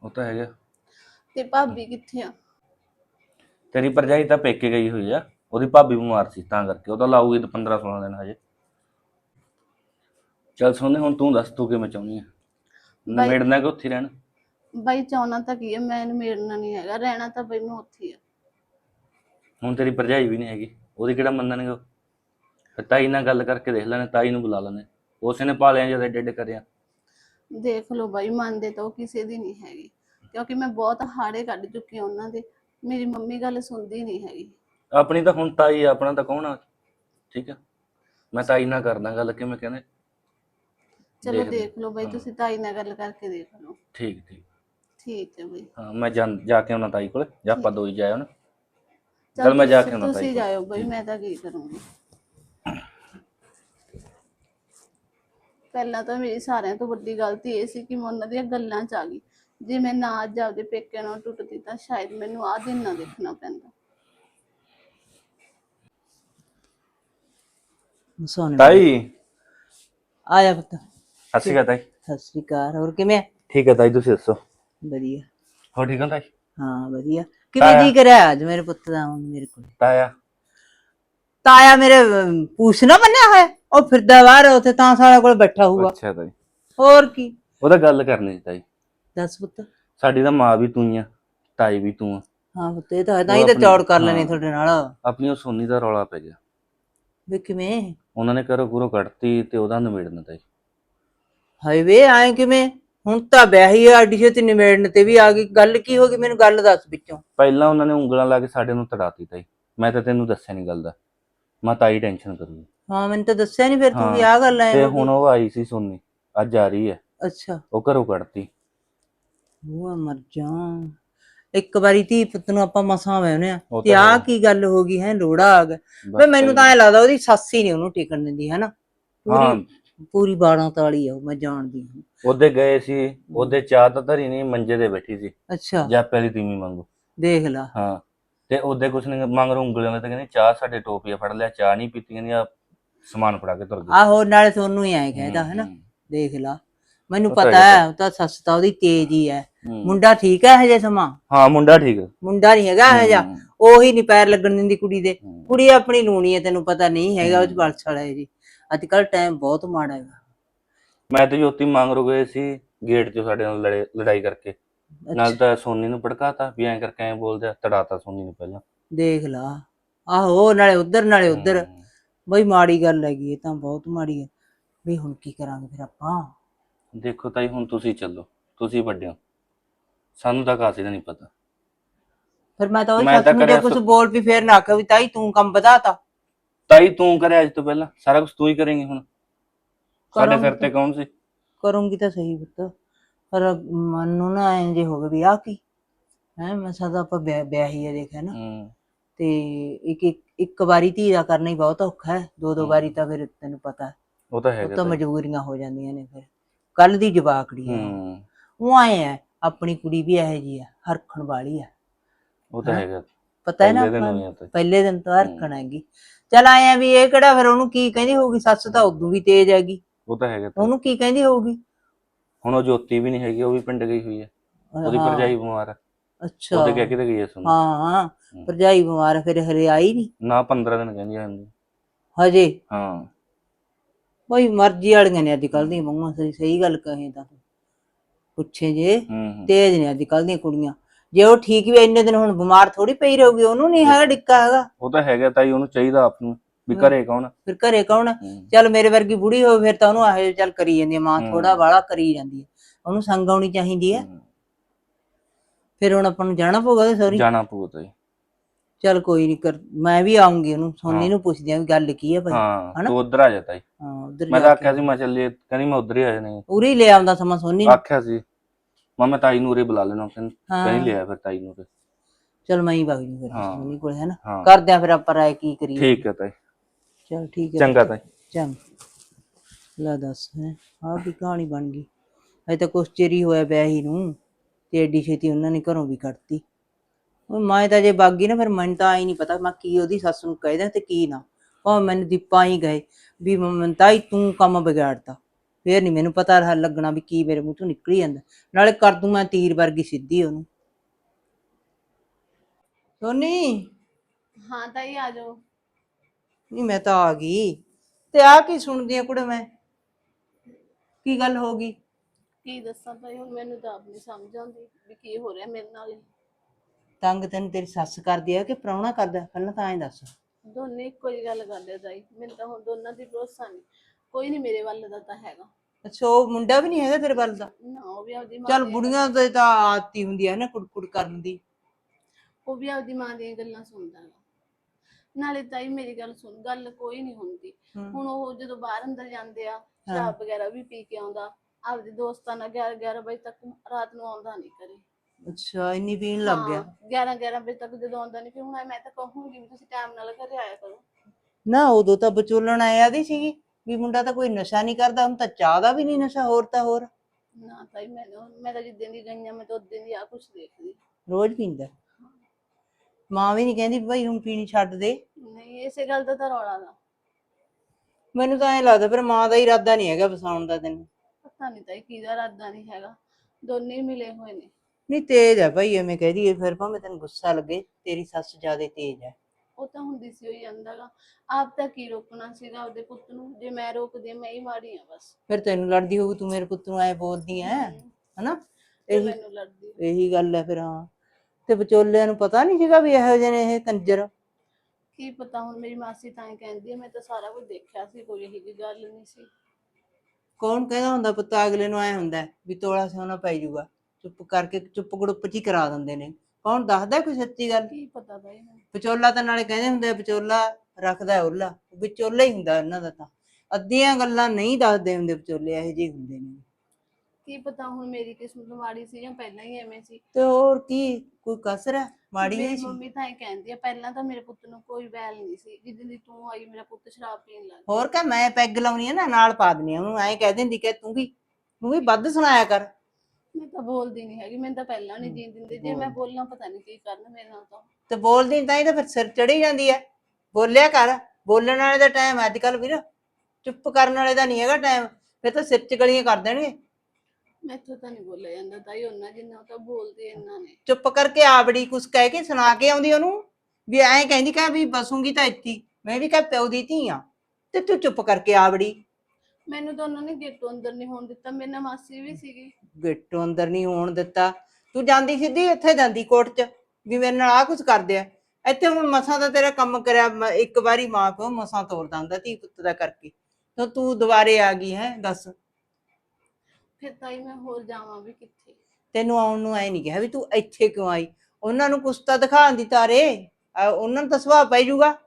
ਉਹ ਤਾਂ ਹੈਗਾ। ਤੇ ਭਾਬੀ ਕਿੱਥੇ ਆ? ਤੇਰੀ ਭਰਜਾਈ ਤਾਂ ਪੇਕੇ ਗਈ ਹੋਈ ਆ। ਉਹਦੀ ਭਾਬੀ ਬਿਮਾਰ ਸੀ ਤਾਂ ਕਰਕੇ ਉਹ ਤਾਂ ਲਾਊਗੀ ਤਾਂ 15 16 ਦਿਨ ਹਜੇ। ਚੱਲ ਸੋਨੇ ਹੁਣ ਤੂੰ ਦੱਸ ਤੂੰ ਕਿਵੇਂ ਚਾਹੁੰਦੀ ਆ? ਬਾਈ- ਕਿ ਉੱਥੇ ਹੀ ਰਹਿਣਾ? ਬਾਈ ਚਾਹਣਾ ਤਾਂ ਕੀ ਹੈ ਮੈਂ ਮੇੜਨਾ ਨਹੀਂ ਹੈਗਾ ਰਹਿਣਾ ਤਾਂ ਬਈ ਮੈਂ ਉੱਥੇ ਹੀ ਆ। ਹੁਣ ਤੇਰੀ ਭਰਜਾਈ ਵੀ ਨਹੀਂ ਹੈਗੀ ਉਹਦੀ ਕਿਹੜਾ ਮੰਨਣਗੇ ਉਹ? ਫਿਰ ਤਾਈ ਨਾਲ ਗੱਲ ਕਰਕੇ ਦੇਖ ਲੈਣੇ ਤਾਈ ਨੂੰ ਬੁਲਾ ਲੈਣੇ। ਉਸੇ ਨੇ ਪਾਲਿਆ ਜਦ ਏਡੇ ਕਰਿਆ। ਦੇਖ ਲਓ ਬਾਈ ਮੰਨਦੇ ਤਾਂ ਉਹ ਕਿਸੇ ਦੀ ਨਹੀਂ ਹੈਗੀ ਕਿਉਂਕਿ ਮੈਂ ਬਹੁਤ ਹਾੜੇ ਕੱਢ ਚੁੱਕੀ ਹਾਂ ਉਹਨਾਂ ਦੇ। ਮੇਰੀ ਮੰਮੀ ਗੱਲ ਸੁਣਦੀ ਨਹੀਂ ਹੈਗੀ। ਆਪਣੀ ਤਾਂ ਹੁਣ ਤਾਈ ਆ, ਆਪਣਾ ਤਾਂ ਕੌਣ ਆ? ਠੀਕ ਆ। ਮੈਂ ਤਾਈ ਨਾਲ ਕਰਦਾ ਗੱਲ ਕਿਵੇਂ ਕਹਿੰਦੇ? ਚਲੋ ਦੇਖਦੇ। ਦੇਖ ਲਓ ਬਈ ਤੁਸੀਂ ਤਾਈ ਨਾਲ ਗੱਲ ਕਰਕੇ ਦੇਖ ਲਓ। ਠੀਕ ਠੀਕ। ਠੀਕ ਹੈ ਬਈ। ਹਾਂ ਮੈਂ ਜਾਂ- ਜਾ ਕੇ ਆਉਣਾ ਤਾਈ ਕੋਲ ਜਾਂ ਆਪਾਂ ਦੋ ਹੀ ਜਾਏ ਹੁਣ ਚੱਲ ਮੈਂ ਜਾ ਕੇ ਆਉਣਾ ਤਾਈ ਤੁਸੀਂ ਕੋਲ। ਜਾਇਓ ਬਈ ਮੈਂ ਤਾਂ ਕੀ ਕਰੂੰਗੀ। ਪਹਿਲਾਂ ਤਾਂ ਮੇਰੀ ਸਾਰਿਆਂ ਤੋਂ ਵੱਡੀ ਗਲਤੀ ਇਹ ਸੀ ਕਿ ਮੈਂ ਉਹਨਾਂ ਦੀਆਂ ਗੱਲਾਂ 'ਚ ਆ ਗਈ। ਜੇ ਮੈਂ ਨਾ ਅੱਜ ਆਪਦੇ ਪੇਕਿਆਂ ਨਾਲ ਟੁੱਟਦੀ ਤਾਂ ਸ਼ਾਇਦ ਮੈਨੂੰ ਆਹ ਦਿਨ ਨਾ ਦੇਖਣਾ ਪੈਂਦਾ। ਸੋਨੇ ਤਾਈ। ਆਇਆ ਪੁੱਤ। ਸਤਿ ਸ਼੍ਰੀ ਅਕਾਲ ਤਾਈ। ਸਤਿ ਸ੍ਰੀ ਅਕਾਲ। ਹੋਰ ਕਿਵੇਂ ਆ? ਠੀਕ ਹੈ ਤਾਈ ਤੁਸੀਂ ਦੱਸੋ? ਵਧੀਆ। ਹੋ ਠੀਕ ਹੋ ਤਾਈ? ਹਾਂ ਵਧੀਆ। ਕਿਵੇਂ ਜੀ ਕਰਿਆ ਅੱਜ ਮੇਰੇ ਪੁੱਤ ਦਾ ਹੁਣ ਮੇਰੇ ਕੋਲ? ਤਾਇਆ। ਤਾਇਆ ਮੇਰੇ ਅਮ, ਪੂਛ ਨਾ ਬੰਨਿਆ ਹੋਇਆ। ਉਹ ਫਿਰਦਾ ਬਾਹਰ ਉੱਥੇ ਤਾਂ ਸਾਰਾ ਕੋਲ ਬੈਠਾ ਹੋਊਗਾ। ਅੱਛਾ ਤਾਈ। ਹੋਰ ਕੀ? ਉਹਦਾ ਗੱਲ ਕਰਨੀ ਸੀ ਤਾਈ। ਦੱਸ ਪੁੱਤ। ਸਾਡੀ ਤਾਂ ਮਾਂ ਵੀ ਤੂੰ ਹੀ ਆ ਤਾਈ ਵੀ ਤੂੰ ਆ। ਹਾਂ ਪੁੱਤ ਇਹ ਤਾਂ ਹੈ। ਤਾਂ ਹੀ ਤਾਂ ਆਪਣੀ- ਚੌੜ ਕਰ ਲੈਣੇ ਹਾਂ। ਤੁਹਾਡੇ ਨਾਲ। ਆਪਣੀ ਉਹ ਸੋਨੀ ਦਾ ਰੌਲਾ ਪੈ ਗਿਆ। ਵੀ ਕਿਵੇਂ? ਉਹਨਾਂ ਨੇ ਕਰੋ ਗੁਰੋ ਕੱਢਤੀ ਤੇ ਉਹਦਾ ਨਿਬੇੜਨਾ ਤਾਈ ਹਾਏ ਵੇ ਆਏ ਕਿਵੇਂ? ਹੁਣ ਤਾਂ ਵਿਆਹੀ ਆ ਅੱਡੀ ਛੇਤੀ ਨਿਮੇੜਨ ਤੇ ਵੀ ਆ ਗਈ। ਗੱਲ ਕੀ ਹੋ ਗਈ? ਮੈਨੂੰ ਗੱਲ ਦੱਸ ਵਿੱਚੋਂ। ਪਹਿਲਾਂ ਉਹਨਾਂ ਨੇ ਉਂਗਲਾਂ ਲਾ ਕੇ ਸਾਡੇ ਨੂੰ ਤੜਾਤੀ ਤਾਈ ਮੈਂ ਤਾਂ ਤੈਨੂੰ ਦੱਸਿਆ ਨਹੀਂ ਗੱਲ ਦਾ। ਮੈਂ ਤਾਈ ਟੈਨਸ਼ਨ ਕਰੂਗੀ ਹਾਂ ਮੈਨੂੰ ਤਾਂ ਦੱਸਿਆ ਨਹੀਂ ਫਿਰ ਤੂੰ ਵੀ ਹਾਂ, ਆ ਗੱਲ ਐ ਤੇ ਹੁਣ ਉਹ ਆਈ ਸੀ ਸੋਨੀ। ਅੱਜ ਆ ਰਹੀ ਹੈ ਅੱਛਾ। ਉਹ ਘਰੋਂ ਕੱਢਤੀ। ਉਹ ਮਰ ਜਾ ਇੱਕ ਵਾਰੀ ਧੀ ਪੁੱਤ ਨੂੰ ਆਪਾਂ ਮਸਾਂ ਵੈਉਨੇ ਆ ਉਹ ਤੇ ਤਾਂ ਆ ਹੈ। ਕੀ ਗੱਲ ਹੋ ਗਈ ਹੈ ਲੋੜਾ ਆ ਗਿਆ ਬਸ ਮੈਨੂੰ ਤਾਂ। ਐ ਲੱਗਦਾ ਉਹਦੀ ਸੱਸ ਹੀ ਨਹੀਂ ਉਹਨੂੰ ਟਿਕਣ ਦਿੰਦੀ ਹੈ ਨਾ? ਪੂਰੀ ਪੂਰੀ 12 ਤਾਲੀ ਆ ਉਹ ਮੈਂ ਜਾਣਦੀ ਹਾਂ। ਉਹਦੇ ਗਏ ਸੀ ਉਹਦੇ ਚਾਹ ਤਾਂ ਧਰੀ ਨਹੀਂ ਮੰਜੇ ਤੇ ਬੈਠੀ ਸੀ। ਅੱਛਾ। ਜਾਪੇ ਦੀ ਤੀਵੀਂ ਮੰਗੂ ਦੇਖ ਲਾ। ਹਾਂ। ਤੇ ਉਹਦੇ ਕੁਛ ਨਹੀਂ ਮੰਗ ਰੋ ਉਂਗਲਾਂ ਤੇ ਕਹਿੰਦੀ ਚਾਹ ਸਾਡੇ ਟੋਪੀਆ ਫੜ ਲਿਆ ਚਾਹ ਨਹੀਂ ਪੀਤੀ ਕਹਿੰਦੀ ਆ ਸਮਾਨ ਫੜਾ ਕੇ ਤੁਰ ਗਈ। ਆਹੋ ਨਾਲੇ ਤੁਹਾਨੂੰ ਹੀ ਐ ਕਹਿੰਦਾ ਹੈ ਨਾ? ਹੂੰ, ਦੇਖ ਲਾ। ਮੈਨੂੰ ਪਤਾ ਹੈ ਉਹ ਤਾਂ ਸੱਸ ਤਾਂ ਉਹਦੀ ਤੇਜ਼ ਹੀ ਹੈ। ਹੂੰ। ਮੁੰਡਾ ਠੀਕ ਹੈ ਹਜੇ ਸਮਾਂ? ਹਾਂ ਮੁੰਡਾ ਠੀਕ ਆ। ਮੁੰਡਾ ਨਹੀਂ ਹੈਗਾ ਹਜਾ ਹੂੰ, ਉਹੀ ਨਹੀਂ ਪੈਰ ਲੱਗਣ ਦਿੰਦੀ ਕੁੜੀ ਦੇ। ਹੂੰ। ਕੁੜੀ ਆਪਣੀ ਲੂਣੀ ਹੈ ਤੈਨੂੰ ਪਤਾ ਨਹੀਂ ਹੈਗਾ ਉਹ ਚ ਬਲਛ ਵਾਲਾ ਹੈ ਜੀ। ਅੱਜ ਕੱਲ ਟਾਈਮ ਬਹੁਤ ਮਾੜਾ ਹੈਗਾ। ਮੈਂ ਤੇ ਜੋਤੀ ਮੰਗ ਰੋ ਗਏ ਸੀ ਗੇਟ 'ਚ ਸਾਡੇ ਨਾਲ ਲੜੇ ਲੜਾਈ ਕਰਕੇ। ਨਾਲ ਤਾਂ ਸੋਨੀ ਨੂੰ ਭੜਕਾਤਾ ਵੀ ਐਂ ਕਰਕੇ ਐਂ ਬੋਲਦੇ ਤੜਾਤਾ ਸੋਨੀ ਨੂੰ ਪਹਿਲਾਂ। ਦੇਖ ਲਾ। ਆਹੋ ਨਾਲੇ ਉਧਰ ਨਾਲੇ ਉਧਰ। ਹੂੰ। ਬਈ ਮਾੜੀ ਗੱਲ ਹੈਗੀ ਇਹ ਤਾਂ ਬਹੁਤ ਮਾੜੀ ਹੈ। ਵੀ ਹੁਣ ਕੀ ਕਰਾਂਗੇ ਫਿਰ ਆਪਾਂ? ਦੇਖੋ ਤਾਈ ਹੁਣ ਤੁਸੀਂ ਚੱਲੋ। ਤੁਸੀਂ ਵੱਡੇ ਹੋ। ਸਾਨੂੰ ਤਾਂ ਕਾਸੇ ਦਾ ਨਹੀਂ ਪਤਾ। ਫਿਰ ਮੈਂ ਤਾਂ ਉਹ ਮੈਂ ਤਾਂ ਨੂੰ ਜੇ ਕਰਿਆ ਕੁਝ ਸੋ- ਬੋਲ ਵੀ ਫੇਰ ਨਾ ਵੀ ਤਾਈ ਤੂੰ ਕੰਮ ਵਧਾਤਾ। ਤਾਈ ਤੂੰ ਕਰਿਆ ਅੱਜ ਤੋਂ ਪਹਿਲਾਂ। ਸਾਰਾ ਕੁਝ ਤੂੰ ਹੀ ਕਰੇਂਗੀ ਹੁਣ। ਸਾਡੇ ਸਿਰ ਤੇ ਕੌਣ ਸੀ? ਕਰੂੰਗੀ ਤਾਂ ਸਹੀ ਪੁੱਤ। ਪਰ ਮਨ ਨੂੰ ਨਾ ਇੰਜ ਹੋ ਗਿਆ ਵੀ ਆ ਕੀ? ਹੈ ਮੈਂ ਸਦਾ ਆਪਾਂ ਵਿਆਹ- ਵਿਆਹੀ ਹੈ ਦੇਖਿਆ ਨਾ ਹੂੰ। ਤੇ ਇੱਕ ਇੱਕ ਇੱਕ ਵਾਰੀ ਧੀ ਦਾ ਕਰਨਾ ਹੀ ਬਹੁਤ ਔਖਾ ਹੈ। ਦੋ ਦੋ ਹਮ। ਵਾਰੀ ਤਾਂ ਫਿਰ ਤੈਨੂੰ ਪਤਾ। ਹੈ, ਉਹ ਤਾਂ ਉਹ ਹੈਗਾ ਤਾਂ ਤਾਈ। ਮਜਬੂਰੀਆਂ ਹੋ ਜਾਂਦੀਆਂ ਨੇ ਫਿਰ। ਕੱਲ ਦੀ ਜਵਾਕੜੀ ਹੈ। ਹੂੰ। ਉਹ ਆਏ ਹੈ ਆਪਣੀ ਕੁੜੀ ਵੀ ਇਹੋ ਜੀ ਹੈ ਹਰਖਣ ਵਾਲੀ ਹੈ ਉਹ ਤਾਂ ਹਾਂ। ਹੈਗਾ। ਪਤਾ ਹੈ ਨਾ ਪਹਿਲੇ ਦਿਨ ਆਪਾਂ ਹੋਈ ਨੂੰ? ਆ ਤਾਈ। ਪਹਿਲੇ ਦਿਨ ਤਾਂ ਹਰਖਣ ਹੈਗੀ। ਚਲ ਆਏ ਆ ਵੀ ਇਹ ਕਿਹੜਾ ਫਿਰ ਉਹਨੂੰ ਕੀ ਕਹਿੰਦੀ ਹੋਊਗੀ ਸੱਸ ਤਾਂ ਉਦੋਂ ਵੀ ਤੇਜ਼ ਹੈਗੀ। ਉਹ ਤਾਂ ਹੈਗਾ। ਉਹਨੂੰ ਕੀ ਕਹਿੰਦੀ ਹੋਊਗੀ? ਹੁਣ ਉਹ ਜੋਤੀ ਵੀ ਨਹੀਂ ਹੈਗੀ ਉਹ ਵੀ ਪਿੰਡ ਗਈ ਹੋਈ ਹੈ। ਉਹਦੀ ਹਾਂ, ਭਰਜਾਈ ਬਿਮਾਰ ਹੈ ਅੱਛਾ। ਉਹਦੇ ਕਹਿ ਕੇ ਤੇ ਗਈ ਹੈ ਸੁਣ ਹਾਂ ਹਾਂ। ਭਰਜਾਈ ਬਿਮਾਰ ਹੈ, ਫਿਰ ਹਰੇ ਆਈ ਨਹੀਂ? ਨਾ 15 ਦਿਨ ਕਹਿੰਦੀ ਹੁੰਦੀ ਹਜੇ? ਹਾਂ। ਬਈ ਮਰਜ਼ੀ ਵਾਲੀਆਂ ਨੇ ਅੱਜ ਕੱਲ ਦੀਆਂ ਮੰਗਾਂ ਸਹੀ ਸਹੀ ਗੱਲ ਕਹੇ ਤਾਂ ਪੁੱਛੇ ਜੇ ਹੂੰ। ਤੇਜ਼ ਨੇ ਅੱਜ ਕੱਲ ਦੀਆਂ ਕੁੜੀਆਂ ਜੇ ਉਹ ਠੀਕ ਵੀ ਇੰਨੇ ਦਿਨ ਹੁਣ ਬਿਮਾਰ ਥੋੜੀ ਪਈ ਰਹੂਗੀ ਉਹਨੂੰ ਨਹੀਂ ਹੈਗਾ ਡਿੱਕਾ ਹੈਗਾ ਉਹ ਤਾਂ ਹੈਗਾ ਤਾਈ ਉਹਨੂੰ ਚਾਹੀਦਾ ਆਪ ਨੂੰ ਵੀ। ਘਰੇ ਕੌਣ ਆ? ਫਿਰ ਘਰੇ ਕੌਣ? ਹੂੰ। ਚੱਲ ਮੇਰੇ ਵਰਗੀ ਬੁੜੀ ਹੋਵੇ ਫਿਰ ਤਾਂ ਉਹਨੂੰ ਆਹੇ ਚੱਲ ਕਰੀ ਜਾਂਦੀ ਹੈ ਮਾਂ ਹੂੰ। ਥੋੜਾ ਬਾਲਾ ਕਰੀ ਜਾਂਦੀ ਹੈ ਉਹਨੂੰ ਸੰਗ ਆਉਣੀ ਚਾਹੀਦੀ ਹੈ ਹੂੰ। ਫਿਰ ਹੁਣ ਆਪਾਂ ਨੂੰ ਜਾਣਾ ਪਊਗਾ ਸੌਰੀ ਜਾਣਾ ਪਊ ਤਾਈ ਚੱਲ ਕੋਈ ਨਹੀਂ ਕਰ ਮੈਂ ਵੀ ਆਉਂਗੀ ਉਹਨੂੰ ਸੋਨੀ ਹਾਂ। ਨੂੰ ਪੁੱਛਦੀ ਆ ਵੀ ਗੱਲ ਕੀ ਹੈ ਭਾਈ ਹਾਂ? ਤੂੰ ਉਧਰ ਆ ਜਾ ਤਾਈ। ਹਾਂ ਉਧਰ ਮੈਂ ਤਾਂ ਆਖਿਆ ਸੀ ਮੈਂ ਚੱਲੇ ਕਹਿੰਦੀ ਮੈਂ ਉਧਰ ਹੀ ਆ ਜਾਣਾ ਪੂਰੀ ਹੀ ਲੈ ਆਉਂਦਾ ਸਮਾਂ ਸੋਨੀ ਨੂੰ। ਆਖਿਆ ਸੀ ਮੈਂ ਮੈਂ ਤਾਈ ਨੂੰ ਉਰੇ ਬੁਲਾ ਲੈਣਾ ਕਹਿੰਦੀ ਹਾਂ। ਕਹਿੰਦੀ ਲਿਆ ਫਿਰ ਤਾਈ ਨੂੰ ਉਰੇ। ਚਲ ਮੈਂ ਹੀ ਵਗ ਜੂ ਫਿਰ ਹਾਂ। ਸੋਨੀ ਕੋਲ ਹੈ ਨਾ ਹਾਂ। ਕਰਦੇ ਆ ਫਿਰ ਆਪਾਂ ਰਾਏ ਕੀ ਕਰੀਏ। ਠੀਕ ਹੈ ਤਾਈ। ਚਲ ਠੀਕ ਹੈ ਚੰਗਾ ਤਾਈ। ਚੰਗਾ। ਲੈ ਦੱਸ ਹੈ ਆਹ ਵੀ ਕਹਾਣੀ ਬਣ ਗਈ। ਅਜੇ ਤਾਂ ਕੁਛ ਚਿਰ ਹੀ ਹੋਇਆ ਵਿਆਹੀ ਨੂੰ ਤੇ ਐਡੀ ਛੇਤੀ ਉਹਨਾਂ ਨੇ ਘਰੋਂ ਵੀ ਕੱਢਤੀ। ਉਹ ਮੈਂ ਤਾਂ ਜੇ ਬਾਗੀ ਨਾ ਫਿਰ ਮੈਨੂੰ ਤਾਂ ਆਈ ਨਹੀਂ ਪਤਾ ਮੈਂ ਕੀ ਉਹਦੀ ਸੱਸ ਨੂੰ ਕਹਿਦਾ ਤੇ ਕੀ ਨਾ। ਉਹ ਮੈਨੂੰ ਦੀਪਾ ਹੀ ਗਏ ਵੀ ਮੈਂ ਤਾਈ ਤੂੰ ਕੰਮ ਵਿਗਾੜਤਾ। ਫੇਰ ਨਹੀਂ ਮੈਨੂੰ ਪਤਾ ਰਹਾ ਲੱਗਣਾ ਵੀ ਕੀ ਮੇਰੇ ਮੂੰਹ ਤੋਂ ਨਿਕਲੀ ਜਾਂਦਾ। ਨਾਲੇ ਕਰ ਦੂੰ ਮੈਂ ਤੀਰ ਵਰਗੀ ਸਿੱਧੀ ਉਹਨੂੰ। ਸੋਨੀ? ਹਾਂ ਤਾਈ ਆ ਜਾਓ। ਨਹੀਂ ਮੈਂ ਤਾਂ ਆ ਗਈ। ਤੇ ਆ ਕੀ ਸੁਣਦੀ ਆ ਕੁੜੇ ਮੈਂ? ਕੀ ਗੱਲ ਹੋ ਗਈ? ਕੀ ਦੱਸਾਂ ਤਾਈ ਹੁਣ ਮੈਨੂੰ ਤਾਂ ਆਪ ਨਹੀਂ ਸਮਝ ਆਉਂਦੀ ਵੀ ਕੀ ਹੋ ਰਿਹਾ ਮੇਰੇ ਨਾਲ। ਤੰਗ ਤੈਨੂੰ ਤੇਰੀ ਸੱਸ ਕਰਦੀ ਆ ਕਿ ਪ੍ਰਾਹੁਣਾ ਕਰਦਾ? ਪਹਿਲਾਂ ਤਾਂ ਐਂ ਦੱਸ। ਦੋਨੇ ਇੱਕੋ ਹੀ ਗੱਲ ਕਰਦੇ ਆ ਤਾਈ। ਮੈਨੂੰ ਤਾਂ ਹੁਣ ਦੋਨਾਂ ਦੀ ਭਰੋਸਾ ਨਹੀਂ। ਕੋਈ ਨਹੀਂ ਮੇਰੇ ਵੱਲ ਦਾ ਤਾਂ ਹੈਗਾ। ਅੱਛਾ ਉਹ ਮੁੰਡਾ ਵੀ ਨਹੀਂ ਹੈਗਾ ਤੇਰੇ ਵੱਲ ਦਾ? ਨਾ ਉਹ ਵੀ ਆਪਦੀ ਮਾਂ ਚੱਲ ਦੀਆਂ- ਬੁੜੀਆਂ ਦੇ ਤਾਂ ਆਦਤੀ ਹੁੰਦੀ ਆ ਨਾ ਕੁੜਕੁੜ ਕਰਨ ਦੀ। ਉਹ ਵੀ ਆਪਦੀ ਮਾਂ ਦੀਆਂ ਗੱਲਾਂ ਸੁਣਦਾ ਗਾ ਨਾਲੇ ਤਾਈ ਮੇਰੀ ਗੱਲ ਸੁਣ। ਗੱਲ ਕੋਈ ਨਹੀਂ ਹੁੰਦੀ। ਹੁਣ ਉਹ ਜਦੋਂ ਬਾਹਰ ਅੰਦਰ ਜਾਂਦੇ ਆ ਸ਼ਰਾਬ ਵਗੈਰਾ ਵੀ ਪੀ ਕੇ ਆਉਂਦਾ। ਆਪਦੇ ਦੋਸਤਾਂ ਨਾਲ 11 11 ਵਜੇ ਤੱਕ ਰਾਤ ਨੂੰ ਆਉਂਦਾ ਨਹੀਂ ਕਰੇ ਅੱਛਾ ਇੰਨੀ ਪੀਣ ਲੱਗ ਗਿਆ। 11 11 ਵਜੇ ਤੱਕ ਜਦੋਂ ਆਉਂਦਾ ਨਹੀਂ ਫਿਰ ਹੁਣ ਮੈਂ ਤਾਂ ਕਹੂੰਗੀ ਵੀ ਤੁਸੀਂ ਟਾਈਮ ਨਾਲ ਘਰੇ ਆਇਆ ਕਰੋ। ਨਾ ਉਦੋਂ ਤਾਂ ਵਿਚੋਲਣ ਆਇਆ ਦੀ ਸੀਗੀ ਵੀ ਮੁੰਡਾ ਤਾਂ ਕੋਈ ਨਸ਼ਾ ਨਹੀਂ ਕਰਦਾ ਹੁਣ ਤਾਂ ਚਾਹ ਦਾ ਵੀ ਨਹੀਂ ਨਸ਼ਾ ਹੋਰ ਤਾਂ ਹੋਰ। ਨਾ ਤਾਈ ਮੈਨੂੰ ਮੈਂ ਤਾਂ ਜਿੱਦਾਂ ਦੀ ਗਈ ਆ ਮੈਂ ਤਾਂ ਉਦੋਂ ਦੀ ਆ ਕੁਛ ਦੇਖਦੀ। ਰੋਜ਼ ਪੀਂਦਾ। ਮਾਂ ਵੀ ਨਹੀਂ ਕਹਿੰਦੀ ਭਾਈ ਹੁਣ ਪੀਣੀ ਛੱਡ ਦੇ। ਨਹੀਂ ਇਸੇ ਗੱਲ ਦਾ ਤਾਂ ਰੌਲਾ ਗਾ ਮੈਨੂੰ ਤਾਂ ਐਂ ਲੱਗਦਾ ਫਿਰ ਮਾਂ ਦਾ ਇਰਾਦਾ ਨਹੀਂ ਹੈਗਾ ਵਸਾਉਣ ਦਾ ਤੈਨੂੰ। ਪਤਾ ਨਹੀਂ ਤਾਈ ਕਿਹਦਾ ਇਰਾਦਾ ਨਹੀਂ ਹੈਗਾ। ਦੋਨੇ ਹੀ ਮਿਲੇ ਹੋਏ ਨੇ। ਨਹੀਂ ਤੇਜ਼ ਹੈ ਭਾਈ ਐਵੇਂ ਕਹਿ ਦਈਏ ਫਿਰ ਭਾਵੇਂ ਤੈਨੂੰ ਗੁੱਸਾ ਲੱਗੇ ਤੇਰੀ ਸੱਸ ਜ਼ਿਆਦਾ ਤੇਜ਼ ਹੈ। ਉਹ ਤਾਂ ਹੁੰਦੀ ਸੀ ਹੋਈ ਜਾਂਦਾਗਾ ਆਪ ਤਾਂ ਕੀ ਰੋਕਣਾ ਸੀਗਾ ਆਪਦੇ ਪੁੱਤ ਨੂੰ? ਜੇ ਮੈਂ ਰੋਕਦੀ ਹਾਂ, ਮੈਂ ਹੀ ਮਾੜੀ ਆ ਬਸ। ਫਿਰ ਤੈਨੂੰ ਲੜਦੀ ਹੋਊ ਤੂੰ ਮੇਰੇ ਪੁੱਤ ਨੂੰ ਐ ਬੋਲਦੀ ਐ ਹਨਾ? ਤੇ ਇਹੀ ਮੈਨੂੰ ਲੜਦੀ ਇਹੀ ਗੱਲ ਹੈ ਫਿਰ ਹਾਂ। ਤੇ ਵਿਚੋਲਿਆਂ ਨੂੰ ਪਤਾ ਨਹੀਂ ਸੀਗਾ ਵੀ ਇਹੋ ਜਿਹੇ ਨੇ ਇਹ ਕੰਜਰ? ਕੀ ਪਤਾ ਹੁਣ ਮੇਰੀ ਮਾਸੀ ਤਾਂ ਹੀ ਕਹਿੰਦੀ ਹੈ ਮੈਂ ਤਾਂ ਸਾਰਾ ਕੁਝ ਦੇਖਿਆ ਸੀ ਕੋਈ ਇਹੀ ਜਿਹੀ ਗੱਲ ਨਹੀਂ ਸੀ। ਕੌਣ ਕਹਿੰਦਾ ਹੁੰਦਾ ਪੁੱਤ ਅਗਲੇ ਨੂੰ ਐ ਹੁੰਦਾ ਵੀ ਤੋਲਾ ਸੋਨਾ ਪੈ ਜਾਊਗਾ। ਚੁੱਪ ਕਰਕੇ ਚੁੱਪ ਗੜੁੱਪ ਚ ਹੀ ਕਰਾ ਦਿੰਦੇ ਨੇ। ਕੌਣ ਦੱਸਦਾ ਕੋਈ ਸੱਚੀ ਗੱਲ? ਕੀ ਪਤਾ ਬਾਈ ਮੈਨੂੰ ਵਿਚੋਲਾ ਤਾਂ ਨਾਲੇ ਕਹਿੰਦੇ ਹੁੰਦੇ ਆ ਵਿਚੋਲਾ ਰੱਖਦਾ ਹੈ ਉਹਲਾ ਵਿਚੋਲਾ ਹੀ ਹੁੰਦਾ ਇਹਨਾਂ ਦਾ ਤਾਂ। ਅੱਧੀਆਂ ਗੱਲਾਂ ਨਹੀਂ ਦੱਸਦੇ ਹੁੰਦੇ ਵਿਚੋਲੇ ਇਹੋ ਜਿਹੇ ਹੁੰਦੇ ਨੇ। ਕੀ ਪਤਾ ਹੁਣ ਮੇਰੀ ਕਿਸਮਤ ਮਾੜੀ ਸੀ ਜਾਂ ਪਹਿਲਾਂ ਹੀ ਐਵੇਂ ਸੀ। ਤੇ ਹੋਰ ਕੀ ਕੋਈ ਕਸਰ ਹੈ? ਮਾੜੀ ਮੇਰੀ ਨਹੀਂ ਸੀ ਮੰਮੀ ਤਾਂ ਇਹ ਕਹਿੰਦੀ ਆ ਪਹਿਲਾਂ ਤਾਂ ਮੇਰੇ ਪੁੱਤ ਨੂੰ ਕੋਈ ਵੈਲ ਨਹੀਂ ਸੀ। ਜਿੱਦਣ ਦੀ ਤੂੰ ਆਈ ਮੇਰਾ ਪੁੱਤ ਸ਼ਰਾਬ ਪੀਣ ਲੱਗ ਗਿਆ। ਹੋਰ ਕਹ ਮੈਂ ਪੈਗ ਲਾਉਣੀ ਆ ਨਾ ਨਾਲ ਪਾ ਦਿੰਨੀ ਆ ਉਹਨੂੰ। ਐਂ ਕਹਿ ਦਿੰਦੀ ਕਿ ਤੂੰ ਵੀ ਤੂੰ ਵੀ ਵੱਧ ਸੁਣਾਇਆ ਕਰ। ਮੈਂ ਤਾਂ ਬੋਲਦੀ ਨਹੀਂ ਹੈਗੀ ਮੈਨੂੰ ਤਾਂ ਪਹਿਲਾਂ ਨਹੀਂ ਜੀਣ ਦਿੰਦੇ ਜੇ ਮੈਂ ਬੋਲਣਾ ਪਤਾ ਨਹੀਂ ਕੀ ਕਰਨ ਮੇਰੇ ਨਾਲ ਤਾਂ। ਤੇ ਬੋਲਦੀ ਤਾਂ ਹੀ ਤਾਂ ਫਿਰ ਸਿਰ ਚੜੀ ਜਾਂਦੀ ਐ ਬੋਲਿਆ ਕਰ ਬੋਲਣ ਵਾਲੇ ਦਾ ਟਾਈਮ ਅੱਜ ਕੱਲ ਵੀਰ। ਚੁੱਪ ਕਰਨ ਵਾਲੇ ਦਾ ਨਹੀਂ ਹੈਗਾ ਟਾਈਮ ਫਿਰ ਤਾਂ ਸਿਰ ਚ ਗਲੀਆਂ ਕਰ ਦੇਣਗੇ। ਮੈਥੋਂ ਤਾਂ ਨਹੀਂ ਬੋਲਿਆ ਜਾਂਦਾ ਤਾਈ ਉਹਨਾਂ ਜਿੰਨਾ ਉਹ ਤਾਂ ਬੋਲਦੇ ਇਹਨਾਂ ਨੇ। ਚੁੱਪ ਕਰਕੇ ਆਬੜੀ ਕੁਛ ਕਹਿ ਕੇ ਸੁਣਾ ਕੇ ਆਉਂਦੀ ਉਹਨੂੰ ਵੀ ਐਂ ਕਹਿੰਦੀ ਕਹ ਵੀ ਬਸੂੰਗੀ ਤਾਂ ਇੱਥੇ ਹੀ। ਮੈਂ ਵੀ ਕਹ ਪਿਓ ਦੀ ਧੀ ਆ। ਤੇ ਤੂੰ ਚੁੱਪ ਕਰਕੇ ਆਬੜੀ ਮੈਨੂੰ ਤਾਂ ਉਹਨਾਂ ਨੇ ਗੇਟੋਂ ਅੰਦਰ ਨਹੀਂ ਹੋਣ ਦਿੱਤਾ ਮੇਰੇ ਨਾਲ ਮਾਸੀ ਵੀ ਸੀਗੀ। ਗੇਟੋਂ ਅੰਦਰ ਨਹੀਂ ਹੋਣ ਦਿੱਤਾ। ਤੂੰ ਜਾਂਦੀ ਸਿੱਧੀ ਇੱਥੇ ਜਾਂਦੀ ਕੋਰਟ 'ਚ ਵੀ ਮੇਰੇ ਨਾਲ ਆ ਕੁਛ ਕਰਦੇ ਆ। ਇੱਥੇ ਹੁਣ ਮਸਾਂ ਦਾ ਤੇਰਾ ਕੰਮ ਕਰਿਆ ਮ- ਇੱਕ ਵਾਰੀ ਮਾਂ ਪਿਓ ਮਸਾਂ ਤੋਰਦਾ ਹੁੰਦਾ ਧੀ ਪੁੱਤ ਦਾ ਕਰਕੇ। ਤਾਂ ਤੂੰ ਦੁਬਾਰੇ ਆ ਗਈ ਹੈ ਦੱਸ। ਫਿਰ ਤਾਈ ਮੈਂ ਹੋਰ ਜਾਵਾਂ ਵੀ ਕਿੱਥੇ। ਤੈਨੂੰ ਆਉਣ ਨੂੰ ਐ ਨਹੀਂ ਕਿਹਾ ਵੀ ਤੂੰ ਇੱਥੇ ਕਿਉਂ ਆਈ? ਉਹਨਾਂ ਨੂੰ ਕੁਛ ਤਾਂ ਦਿਖਾਉਣ ਦੀ ਤਾਰੇ। ਆ, ਉਹਨਾਂ ਨੂੰ ਤਾਂ ਸੁਭਾਅ ਪੈ ਜਾਊਗਾ।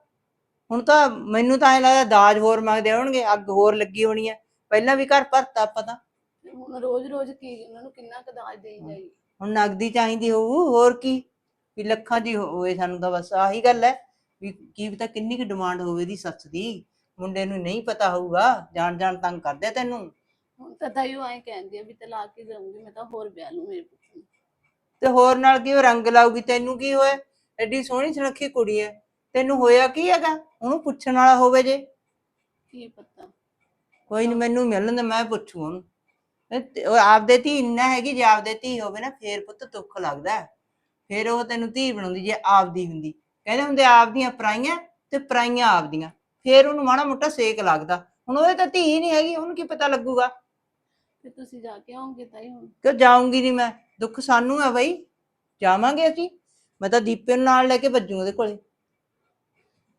ਹੁਣ ਤਾਂ ਮੈਨੂੰ ਤਾਂ ਐ ਲੱਗਦਾ ਦਾਜ ਹੋਰ ਮੰਗਦੇ ਹੋਣਗੇ ਅੱਗ ਹੋਰ ਲੱਗੀ ਹੋਣੀ ਐ ਪਹਿਲਾਂ ਵੀ ਘਰ ਭਰਤਾ ਆਪਾਂ ਤਾਂ। ਤੇ ਹੁਣ ਰੋਜ਼-ਰੋਜ਼ ਕੀ ਉਹਨਾਂ ਨੂੰ ਕਿੰਨਾ ਕੁ ਦਾਜ ਦੇਈ ਜਾਈ ਹੁਣ ਨਗਦੀ ਚਾਹੀਦੀ ਹੋਊ ਹੋਰ ਕੀ? ਵੀ ਲੱਖਾਂ ਦੀ ਹੋਵੇ ਸਾਨੂੰ ਤਾਂ ਬਸ ਆਹੀ ਗੱਲ ਹੈ ਵੀ ਕੀ ਪਤਾ ਕਿੰਨੀ ਕੁ ਡਿਮਾਂਡ ਹੋਵੇ ਦੀ ਸੱਸ ਦੀ। ਮੁੰਡੇ ਨੂੰ ਨਹੀਂ ਪਤਾ ਹੋਊਗਾ ਜਾਣ ਜਾਣ ਤੰਗ ਕਰਦੇ ਤੈਨੂੰ। ਹੁਣ ਤਾਂ ਤਾਈ ਉਹ ਐਂ ਕਹਿੰਦੀ ਆ ਵੀ ਤਲਾਕ ਹੀ ਦਊਂਗੀ ਮੈਂ ਤਾਂ ਹੋਰ ਵਿਆਹ ਲੂੰ ਮੇਰੇ ਪੁੱਤ ਨੂੰ। ਤੇ ਹੋਰ ਨਾਲ ਕੀ ਉਹ ਰੰਗ ਲਾਊਗੀ ਤੈਨੂੰ ਕੀ ਹੋਇਆ? ਐਡੀ ਸੋਹਣੀ ਸੁਨੱਖੀ ਕੁੜੀ ਐ। ਤੈਨੂੰ ਹੋਇਆ ਕੀ ਹੈਗਾ? ਉਹਨੂੰ ਪੁੱਛਣ ਵਾਲਾ ਹੋਵੇ ਜੇ। ਕੀ ਪਤਾ। ਕੋਈ ਨਹੀਂ ਮੈਨੂੰ ਮਿਲਣ ਦੇ ਮੈਂ ਪੁੱਛੂ ਉਹਨੂੰ। ਇਹ ਤੇ ਉਹ ਆਪਦੇ ਧੀ ਨਾ ਹੈਗੀ ਜੇ ਆਪਦੇ ਧੀ ਹੋਵੇ ਨਾ ਫੇਰ ਪੁੱਤ ਦੁੱਖ ਲੱਗਦਾ ਹੈ। ਫੇਰ ਉਹ ਤੈਨੂੰ ਧੀ ਬਣਾਉਂਦੀ ਜੇ ਆਪਦੀ ਹੁੰਦੀ। ਕਹਿੰਦੇ ਹੁੰਦੇ ਆਪਦੀਆਂ ਪਰਾਈਆਂ ਤੇ ਪਰਾਈਆਂ ਆਪਦੀਆਂ। ਫੇਰ ਉਹਨੂੰ ਮਾੜਾ ਮੋਟਾ ਸੇਕ ਲੱਗਦਾ। ਹੁਣ ਉਹਦੇ ਤਾਂ ਧੀ ਨਹੀਂ ਹੈਗੀ ਉਹਨੂੰ ਕੀ ਪਤਾ ਲੱਗੂਗਾ? ਫਿਰ ਤੁਸੀਂ ਜਾ ਕੇ ਆਓਗੇ ਤਾਈ ਹੁਣ? ਕਿ ਜਾਊਂਗੀ ਨਹੀਂ ਮੈਂ? ਦੁੱਖ ਸਾਨੂੰ ਹੈ ਬਈ। ਜਾਵਾਂਗੇ ਅਸੀਂ। ਮੈਂ ਤਾਂ ਦੀਪੇ ਨੂੰ ਨਾਲ ਲੈ ਕੇ ਭੱਜੂ ਉਹਦੇ ਕੋਲੇ।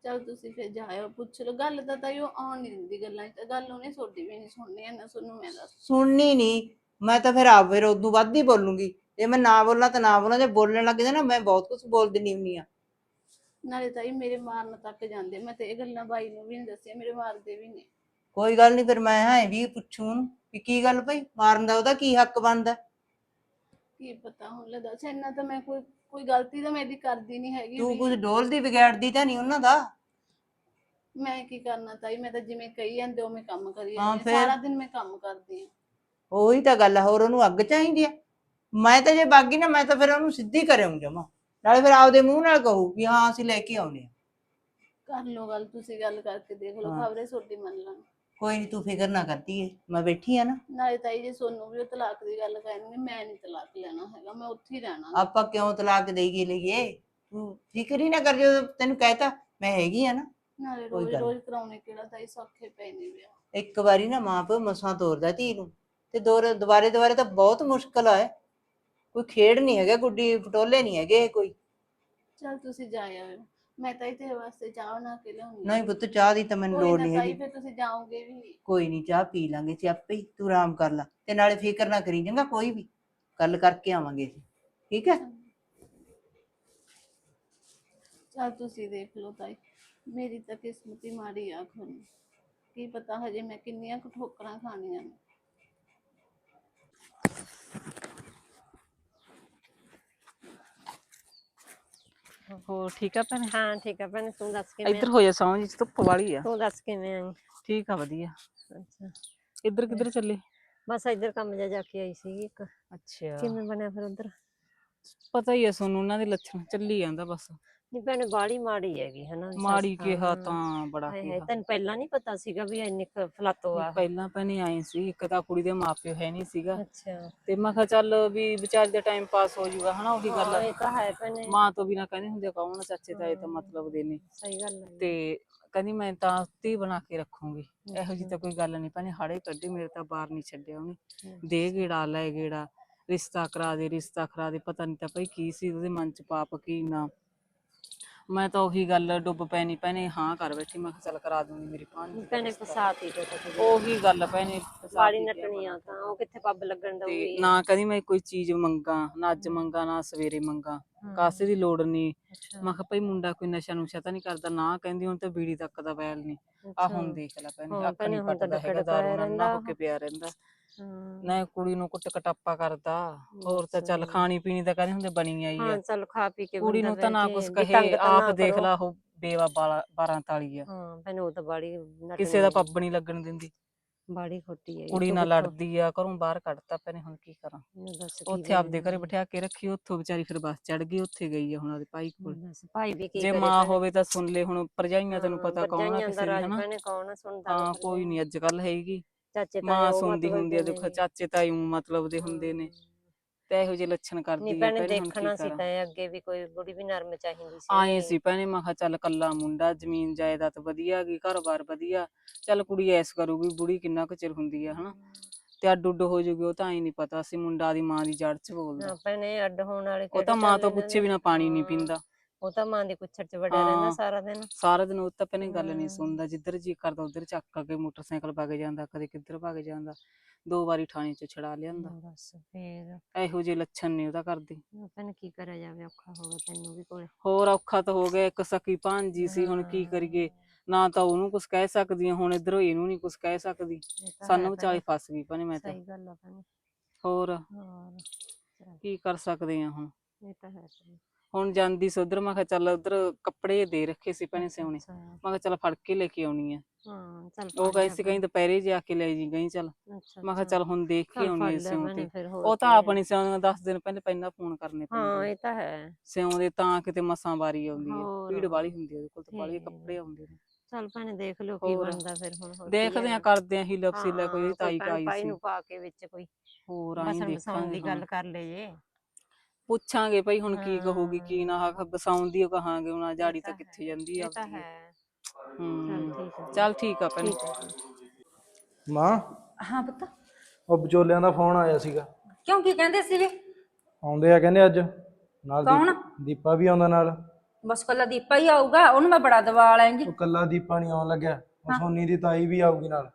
ਚਲ ਤੁਸੀਂ ਫਿਰ ਜਾਇਓ ਪੁੱਛ ਲਓ। ਗੱਲ ਤਾਂ ਤਾਈ ਉਹ ਆਉਣ ਨਹੀਂ ਦਿੰਦੀ ਗੱਲਾਂ 'ਚ। ਤਾਂ ਗੱਲ ਉਹਨੇ ਤੁਹਾਡੀ ਵੀ ਨਹੀਂ ਸੁਣਨੀ ਐ ਨਾ ਸੁਣੂ ਮੈਂ ਦੱਸ ਸੁਣਨੀ ਨਹੀਂ ਮੈਂ ਤਾਂ ਫਿਰ ਆਪ ਫਿਰ ਉਦੋਂ ਵੱਧ ਹੀ ਬੋਲੂੰਗੀ। ਜੇ ਮੈਂ ਨਾ ਬੋਲਾਂ ਤਾਂ ਨਾ ਬੋਲਾਂ। ਜੇ ਬੋਲਣ ਲੱਗ ਜਾ ਨਾ ਮੈਂ ਬਹੁਤ ਕੁਝ ਬੋਲ ਦਿੰਦੀ ਹੁੰਦੀ ਆ ਨਾਲੇ ਤਾਈ ਮੇਰੇ ਮਾਰਨ ਤੱਕ ਜਾਂਦੇ। ਮੈਂ ਤੇ ਇਹ ਗੱਲਾਂ ਬਾਈ ਨੂੰ ਵੀ ਨਹੀਂ ਦੱਸਿਆ ਮੇਰੇ ਮਾਰਦੇ ਵੀ ਨੇ। ਕੋਈ ਗੱਲ ਨਹੀਂ ਫਿਰ ਮੈਂ ਹਾਂ ਵੀ ਪੁੱਛੂ ਉਹਨੂੰ ਵੀ ਕੀ ਗੱਲ ਭਾਈ? ਮਾਰਨ ਦਾ ਉਹਦਾ ਕੀ ਹੱਕ ਬਣਦਾ? ਕੀ ਪਤਾ ਹੁਣ ਲੈ ਦੱਸ। ਇੰਨਾ ਤਾਂ ਮੈਂ ਕੋਈ ਕੋਈ ਗਲਤੀ ਤਾਂ ਮੇਰੀ ਕਰਦੀ ਨਹੀਂ ਹੈਗੀ ਤੂੰ ਵੀ। ਕੁਝ ਡੋਲਦੀ ਵਿਗਾੜਦੀ ਤਾਂ ਨਹੀਂ ਉਹਨਾਂ ਦਾ ਮੈਂ ਕੀ ਕਰਨਾ ਤਾਈ ਮੈਂ ਤਾਂ ਜਿਵੇਂ ਕਹੀ ਜਾਂਦੇ ਉਵੇਂ ਕੰਮ ਕਰੀ ਹਾਂ, ਜਾਂਦੀ ਹਾਂ। ਫਿਰ? ਸਾਰਾ ਦਿਨ ਮੈਂ ਕੰਮ ਕਰਦੀ ਹਾਂ ਉਹੀ ਤਾਂ ਗੱਲ ਆ ਹੋਰ ਉਹਨੂੰ ਅੱਗ ਚਾਹੀਦੀ ਆ ਮੈਂ ਤਾਂ ਜੇ ਬਾਗੀ ਨਾ ਮੈਂ ਤਾਂ ਫਿਰ ਉਹਨੂੰ ਸਿੱਧੀ ਕਰਿਆਉਂ ਜਮਾ ਨਾਲੇ ਫਿਰ ਆਪਦੇ ਮੂੰਹ ਨਾਲ ਕਹੂ ਵੀ ਹਾਂ ਅਸੀਂ ਲੈ ਕੇ ਆਉਨੇ ਆ ਕਰ ਲਓ ਗੱਲ ਤੁਸੀਂ ਗੱਲ ਕਰਕੇ ਦੇਖ ਲਓ ਹਾਂ। ਖਬਰੇ ਛੋਟੀ ਮੰਨ ਲੈਣ ਕੋਈ ਨਹੀਂ ਤੂੰ ਫਿਕਰ ਨਾ ਕਰਦੀ ਏ ਮੈਂ ਬੈਠੀ ਆ ਨਾ। ਨਾਲੇ ਤਾਈ ਜੇ ਸੋਨੂੰ ਵੀ ਉਹ ਤਲਾਕ ਦੀ ਗੱਲ ਕਰਨਗੇ ਮੈਂ ਨਹੀਂ ਤਲਾਕ ਲੈਣਾ ਹੈਗਾ ਮੈਂ ਉੱਥੇ ਹੀ ਰਹਿਣਾ ਆਪਾਂ ਕਿਉਂ ਤਲਾਕ ਦੇਈਏ ਲਈਏ? ਤੂੰ ਫਿਕਰ ਹੀ ਨਾ ਕਰ ਜਦੋਂ ਤੈਨੂੰ ਕਹਿਤਾ ਮੈਂ ਹੈਗੀ ਆ ਨਾ। ਨਾਲੇ ਰੋਜ਼ ਰੋਜ਼ ਕਰਾਉਣੇ ਕਿਹੜਾ ਤਾਈ ਸੌਖੇ ਪਏ ਨੇ ਵਿਆਹ ਇੱਕ ਵਾਰੀ ਨਾ ਮਾਂ ਪਿਓ ਮਸਾਂ ਤੋਰਦਾ ਧੀ ਨੂੰ ਤੇ ਦੋਰ ਦੁਬਾਰੇ ਦੁਬਾਰੇ ਤਾਂ ਬਹੁਤ ਮੁਸ਼ਕਲ ਆ ਕੋਈ ਖੇਡ ਨਹੀਂ ਹੈਗਾ ਗੁੱਡੀ ਪਟੋਲੇ ਨਹੀਂ ਹੈਗੇ ਕੋਈ। ਚਲ ਤੁਸੀਂ ਜਾ ਆਇਓ। ਮੈਂ ਤਾਂ ਹੀ ਤੇਰੇ ਵਾਸਤੇ ਚਾਹ ਬਣਾ ਕੇ ਲਿਆਉਂਗੀ। ਨਹੀਂ ਪੁੱਤ ਚਾਹ ਦੀ ਤਾਂ ਮੈਨੂੰ ਲੋੜ ਨਹੀਂ ਹੈਗੀ। ਫਿਰ ਤੁਸੀਂ ਜਾਓਗੇ ਵੀ। ਕੋਈ ਨਹੀਂ ਚਾਹ ਪੀ ਲਾਂਗੇ ਅਸੀਂ ਆਪੇ ਹੀ ਤੂੰ ਆਰਾਮ ਕਰ ਲੈ। ਤੇ ਨਾਲੇ ਫਿਕਰ ਨਾ ਕਰੀ ਚੰਗਾ ਕੋਈ ਵੀ। ਗੱਲ ਕਰਕੇ ਆਵਾਂਗੇ ਠੀਕ ਹੈ? ਚਲ ਤੁਸੀਂ ਦੇਖ ਲਓ ਤਾਈ ਮੇਰੀ ਤਾਂ ਕਿਸਮਤ ਹੀ ਮਾੜੀ ਆ ਕੀ ਪਤਾ ਹਜੇ ਮੈਂ ਕਿੰਨੀਆਂ ਕੁ ਠੋਕਰਾਂ ਖਾਣੀਆਂ ਨੇ। ਹੋਰ ਠੀਕ ਆ ਭੈਣੇ? ਹਾਂ ਠੀਕ ਆ ਭੈਣੇ ਤੂੰ ਦੱਸ ਕਿਵੇਂ ਇੱਧਰ ਹੋ ਜਾ ਸੌਂ ਜੀ ਧੁੱਪ ਵਾਲੀ ਆ। ਤੂੰ ਦੱਸ ਕਿਵੇਂ ਆਈ? ਠੀਕ ਆ ਵਧੀਆ। ਅੱਛਾ। ਇੱਧਰ ਕਿੱਧਰ ਚੱਲੇ? ਬਸ ਇੱਧਰ ਕੰਮ ਜਾ ਜਾ ਕੇ ਆਈ ਸੀ ਇੱਕ। ਅੱਛਾ। ਕਿਵੇਂ ਬਣਿਆ ਫਿਰ ਉਧਰ? ਪਤਾ ਹੀ ਆ ਤੁਹਾਨੂੰ ਉਹਨਾਂ ਦੇ ਲੱਛਣ ਚੱਲੀ ਜਾਂਦਾ ਬਸ। ਨਹੀਂ ਭੈਣੇ ਬਾੜੀ ਮਾੜੀ ਹੈਗੀ ਹਨਾ ਮਾੜੀ ਕਿਹਾ। ਤਾਂ ਬੜਾ ਕਿਹਾ। ਤੈਨੂੰ ਪਹਿਲਾਂ ਨਹੀਂ ਪਤਾ ਸੀਗਾ ਵੀ ਇੰਨੀ ਫਲਾਤੋ ਆ ਪਹਿਲਾਂ ਭੈਣੇ ਆਏ ਸੀ ਇੱਕ ਤਾਂ ਕੁੜੀ ਦੇ ਮਾਪਿਓ ਹੈ ਨਹੀਂ ਸੀਗਾ। ਅੱਛਾ। ਤੇ ਮੈਂ ਕਿਹਾ ਚੱਲ ਵੀ ਵਿਚਾਰੀ ਦਾ ਟਾਈਮ ਪਾਸ ਹੋ ਜਾਊਗਾ ਹਨਾ ਉਹੀ ਗੱਲ ਹਾਂ, ਆ ਇਹ ਤਾਂ ਹੈ ਭੈਣੇ। ਮਾਂ ਤੋਂ ਬਿਨਾ ਕਹਿੰਦੇ ਹੁੰਦੇ ਕੌਣ ਚਾਚੇ ਤਾਏ ਤਾਂ ਮਤਲਬ ਦੇ ਨੇ। ਸਹੀ ਗੱਲ ਹੈ ਤੇ ਕਹਿੰਦੀ ਮੈਂ ਤਾਂ ਧੀ ਬਣਾ ਕੇ ਰੱਖੂੰਗੀ। ਇਹੋ ਜੀ ਤਾਂ ਕੋਈ ਗੱਲ ਨਹੀਂ ਭੈਣੇ ਹਾੜੇ ਕੱਢੀ ਮੇਰੇ ਤਾਂ ਬਾਹਰ ਨਹੀਂ ਛੱਡਿਆ ਉਹਨੇ। ਦੇ ਗੇੜਾ ਲੈ ਗੇੜਾ ਰਿਸ਼ਤਾ ਕਰਾ ਦੇ ਰਿਸ਼ਤਾ ਕਰਾ ਦੇ ਪਤਾ ਨਹੀਂ ਤਾਂ ਭਈ ਕੀ ਸੀ ਉਹਦੇ ਮਨ ਚ ਪਾਪ ਕੀ ਨਾ। ਮੈਂ ਤਾਂ ਉਹੀ ਗੱਲ ਡੁੱਬ ਪੈਣੀ ਭੈਣੇ ਹਾਂ ਕਰ ਬੈਠੀ ਮੈਂ ਕਿਹਾ ਚੱਲ ਕਰਾ ਦੂੰਗੀ ਮੇਰੀ ਭਾਣ ਭੈਣੇ ਫਸਾਤੀ ਤੇ ਤਾਂ ਉਹੀ ਗੱਲ ਭੈਣੇ ਆ ਨੱਟਣੀ ਆ ਤਾਂ ਉਹ ਕਿੱਥੇ ਪੱਬ ਲੱਗਣ ਤੇ ਦਊਗੀ? ਨਾ ਕਦੀ ਮੈਂ ਕੋਈ ਚੀਜ਼ ਮੰਗਾ ਨਾ ਅੱਜ ਮੰਗਾ ਨਾ ਸਵੇਰੇ ਮੰਗਾ। ਕਾਸੇ ਦੀ ਲੋੜ ਨਹੀਂ। ਮੈਂ ਕਿਹਾ ਭਈ ਮੁੰਡਾ ਕੋਈ ਨਸ਼ਾ ਨੁਸ਼ਾ ਤਾਂ ਨਹੀਂ ਕਰਦਾ ਨਾ ਕਹਿੰਦੀ ਹੁਣ ਤਾਂ ਬੀੜੀ ਤੱਕ ਦਾ ਵੈਲ ਨਹੀਂ। ਆ ਹੁਣ ਦੇਖ ਲੈ ਭੈਣੇ ਅੱਖ ਨਹੀਂ ਤਾਂ ਪੱਟਦਾ ਹੈਗਾ ਦਾਰੂ ਨਾਲ ਰਹਿੰਦਾ। ਨਾ ਹੋ ਉਹ। ਕੇ ਪਿਆ ਰਹਿੰਦਾ। ਹਾਂ। ਨਾ ਇਹ ਕੁੜੀ ਨੂੰ ਕੁੱਟ ਕਟਾਪਾ ਕਰਦਾ ਹੋਰ ਤਾਂ ਚੱਲ ਖਾਣੀ ਪੀਣੀ ਤਾਂ ਕਹਿੰਦੇ ਹੁੰਦੇ ਬਣੀ ਆਈ ਹਾਂ ਆ ਚੱਲ ਖਾ ਪੀ ਕੇ ਕੁੜੀ ਬੰਦਾ ਨੂੰ ਤਾਂ ਨਾ ਕੁਛ ਵੀ ਕਹੇ ਤਾਂ ਨਾ ਆਪ ਦੇਖ ਕਰੋ। ਲਾ ਉਹ ਬੇਵਾ 12 ਤਾਲੀ ਆ। ਹਾਂ ਉਹ ਤਾਂ ਬਾੜੀ ਕਿਸੇ ਦਾ ਪੱਬ ਨਹੀਂ ਲੱਗਣ ਦਿੰਦੀ। ਬਾੜੀ ਖੋਟੀ ਹੈ ਕੁੜੀ ਨਾਲ ਲੜਦੀ ਆ ਘਰੋਂ ਬਾਹਰ ਕੱਢਤਾ ਭੈਣੇ ਹੁਣ ਕੀ ਕਰਾਂ? ਉੱਥੇ ਆਪਦੇ ਘਰੇ ਬਿਠਾ ਕੇ ਰੱਖੀ ਉੱਥੋਂ ਵਿਚਾਰੀ ਫਿਰ ਬੱਸ ਚੜ ਗਈ ਉੱਥੇ ਗਈ ਆ ਹੁਣ ਉਹਦੇ ਭਾਈ ਕੋਲ। ਭਾਈ ਵੀ ਕੀ ਜੇ ਕਰੇ ਮਾਂ ਭੈਣੇ? ਹੋਵੇ ਤਾਂ ਸੁਣ ਲੈ ਹੁਣ ਭਰਜਾਈਆਂ ਤੈਨੂੰ ਹਾਂ, ਪਤਾ ਕੌਣ ਆ ਭਰਜਾਈਆਂ ਕਿਸੇ ਦਾ ਦੀ ਰਾਜ ਹਨਾ? ਭੈਣੇ ਕੌਣ ਆ ਸੁਣਦਾ ਹਾਂ ਕੋਈ ਨਹੀਂ ਅੱਜ ਕੱਲ ਹੈਗੀ। ਚਾਚੇ ਤਾਏ ਮਾਂ ਉਹ ਸੁਣਦੀ ਮਤਲਬ ਹੁੰਦੀ ਆ ਦੇਖੋ ਨੇ। ਚਾਚੇ ਤਾਈ ਊਂ ਮਤਲਬ ਦੇ ਹੁੰਦੇ ਨੇ। ਤੇ ਇਹੋ ਜਿਹੇ ਲੱਛਣ ਕਰਦੀ ਨਹੀਂ ਆ ਭੈਣੇ ਭੈਣੇ ਹੁਣ ਕੀ ਦੇਖਣਾ ਸੀ ਕਰਾਂ? ਤਾਂ ਇਹ ਅੱਗੇ ਵੀ ਕੋਈ ਬੁੜੀ ਵੀ ਨਰਮ ਚਾਹੀਦੀ ਸੀ। ਆਏ ਸੀ ਭੈਣੇ ਮੈਂ ਕਿਹਾ ਚੱਲ ਕੱਲਾ ਮੁੰਡਾ ਜ਼ਮੀਨ ਜਾਇਦਾਦ ਵਧੀਆ ਗਈ ਘਰ-ਬਾਰ ਵਧੀਆ ਚੱਲ ਕੁੜੀ ਐਸ ਕਰੂਗੀ ਬੁੜੀ ਕਿੰਨਾ ਕੁ ਚਿਰ ਹੁੰਦੀ ਆ ਹਨਾ? ਤੇ ਅੱਡ ਉੱਡ ਹੋ ਜੂਗੀ ਉਹ ਤਾਂ ਐ ਨਹੀਂ ਪਤਾ ਸੀ ਮੁੰਡਾ ਦੀ ਮਾਂ ਦੀ ਜੜ 'ਚ ਬੋਲਦਾ ਹਾਂ ਭੈਣੇ ਅੱਡ ਹੋਣ ਵਾਲੇ ਉਹ ਕਿਹੜੇ ਤਾਂ ਮਾਂ ਚੱਲ ਤੋਂ ਇਹਨਾਂ ਪੁੱਛੇ ਦੇ? ਬਿਨਾ ਪਾਣੀ ਨਹੀਂ ਹਾਂ, ਪੀਂਦਾ। ਉਹ ਤਾਂ ਮਾਂ ਦੀ ਕੁੱਛੜ 'ਚ ਵੜਿਆ ਰਹਿੰਦਾ ਹਾਂ। ਸਾਰਾ ਦਿਨ। ਸਾਰਾ ਦਿਨ ਉਹ ਤਾਂ ਭੈਣੇ ਗੱਲ ਨਹੀਂ। ਸੁਣਦਾ ਜਿੱਧਰ ਜੀ ਕਰਦਾ ਉਧਰ ਚੱਕ ਕੇ ਮੋਟਰਸਾਈਕਲ ਵਗ ਜਾਂਦਾ ਕਦੇ ਕਿੱਧਰ ਵਗ ਜਾਂਦਾ ਦੋ ਵਾਰੀ ਥਾਣੇ 'ਚ ਛੜਾ ਲਿਆਂਦਾ। ਬਸ ਫੇਰ। ਇਹੋ ਜਿਹੇ ਲੱਛਣ ਨੇ ਉਹਦਾ ਕਰਦੀ ਭੈਣੇ ਕੀ ਕਰਿਆ ਜਾਵੇ ਔਖਾ ਹੋ ਗਿਆ ਤੈਨੂੰ ਵੀ ਕੋਲੇ ਹੋਰ ਔਖਾ ਤਾਂ ਹੋ ਗਿਆ ਇੱਕ ਸਕੀ ਭਾਂਜੀ ਸੀ ਹੁਣ ਕੀ ਕਰੀਏ? ਨਾ ਤਾਂ ਉਹਨੂੰ ਕੁਝ ਕਹਿ ਸਕਦੀ ਹਾਂ, ਹੁਣ ਇਧਰੋਂ ਇਹਨੂੰ ਨਹੀਂ ਕੁਝ ਕਹਿ ਸਕਦੀ। ਇਹ ਤਾਂ ਹੈ ਸਾਨੂੰ ਭੈਣੇ, ਵਿਚਾਲੇ ਫਸ ਗਈ ਭੈਣੇ ਮੈਂ ਤਾਂ। ਸਹੀ ਗੱਲ ਆ ਭੈਣੇ। ਹੋਰ? ਹੋਰ ਚੱਲ, ਕੀ ਕਰ ਸਕਦੇ ਆ ਹੁਣ? ਇਹ ਤਾਂ ਹੈ ਭੈਣੇ। ਹੁਣ ਜਾਂਦੀ ਸੀ ਉਧਰ ਮੈਂ ਕਿਹਾ ਚੱਲ ਉਧਰ ਕੱਪੜੇ ਦੇ ਰੱਖੇ ਸੀ ਭੈਣੇ ਸਿਉਣੇ ਮੈਂ ਕਿਹਾ ਚੱਲ ਫੜ ਕੇ ਲੈ ਕੇ ਆਉਣੀ ਆ ਹਾਂ ਚੱਲ ਉਹ ਲਿਆ ਸੀ ਕਹੀਂ ਦੁਪਹਿਰੇ ਜਾ ਕੇ ਲੈ ਜੀ ਗਈ ਚੱਲ ਮੈਂ ਕਿਹਾ। ਚੱਲ ਹੁਣ ਦੇਖ ਕੇ ਆਉਣੀ ਆ ਸਿਉਂ ਤੇ ਉਹ ਤਾਂ ਹੈ। ਆਪਣੀ ਸਿਉਂ 10 ਦਿਨ ਪਹਿਲੇ ਪਹਿਲਾਂ ਫੋਨ ਕਰਨੇ ਹਾਂ ਪੈਂਦੇ ਇਹ ਤਾਂ ਹੈ ਸਿਉਂ ਦੇ ਤਾਂ ਕਿਤੇ ਮਸਾਂ ਵਾਰੀ ਆਉਂਦੀ ਹੈ। ਭੀੜ ਵਾਲੀ ਹੁੰਦੀ ਹੈ ਉਹਦੇ ਕੋਲ ਤਾਂ ਵਾਲੇ। ਕੱਪੜੇ ਆਉਂਦੇ ਨੇ ਚੱਲ ਭੈਣੇ ਦੇਖ ਲਿਓ ਕੀ। ਬਣਦਾ ਫਿਰ ਹੁਣ ਦੇਖਦੇ ਆ ਹੈ। ਕਰਦੇ ਆ ਹਾਂ, ਕੋਈ ਤਾਈ ਕਾਈ ਸੀ ਨੂੰ ਪਾ ਕੇ ਵਿੱਚ ਕੋਈ ਹੋਰ ਆਈ ਦੇਖਾਂਗੇ ਦੀ। ਗੱਲ ਕਰ ਲਈਏ ਪੁੱਛਾਂਗੇ ਭਈ ਹੁਣ ਕੀ ਕਹੂਗੀ ਕੀ। ਨਾ ਆਖ ਬਸਾਉਣ ਦੀ ਉਹ ਕਹਾਂਗੇ ਆਹ ਜਾੜੀ ਤਾਂ ਕਿੱਥੇ ਜਾਂਦੀ ਆ ਇਹ ਤਾਂ ਆਪਦੀ। ਹੈ। ਹੂੰ ਚੱਲ ਠੀਕ ਆ ਭੈਣੇ। ਮਾਂ? ਹਾਂ ਪੁੱਤ। ਉਹ ਵਿਚੋਲਿਆਂ ਦਾ ਫੋਨ ਆਇਆ ਸੀਗਾ। ਕਿਉਂ ਕੀ ਕਹਿੰਦੇ ਸੀ ਵੀ ਆਉਂਦੇ ਆ ਕਹਿੰਦੇ ਅੱਜ। ਨਾਲ ਦੀਪ- ਕੌਣ? ਦੀਪਾ ਵੀ ਆਉਂਦਾ ਨਾਲ। ਬਸ ਕੱਲਾ ਦੀਪਾ ਹੀ ਆਊਗਾ ਉਹਨੂੰ ਮੈਂ ਬੜਾ ਦਵਾ ਲੈਂਗੀ। ਉਹ ਕੱਲਾ ਦੀਪਾ ਨਹੀਂ ਆਉਣ ਲੱਗਿਆ। ਉਹ ਸੋਨੀ ਦੀ ਤਾਈ ਵੀ ਆਊਗੀ ਨਾਲ।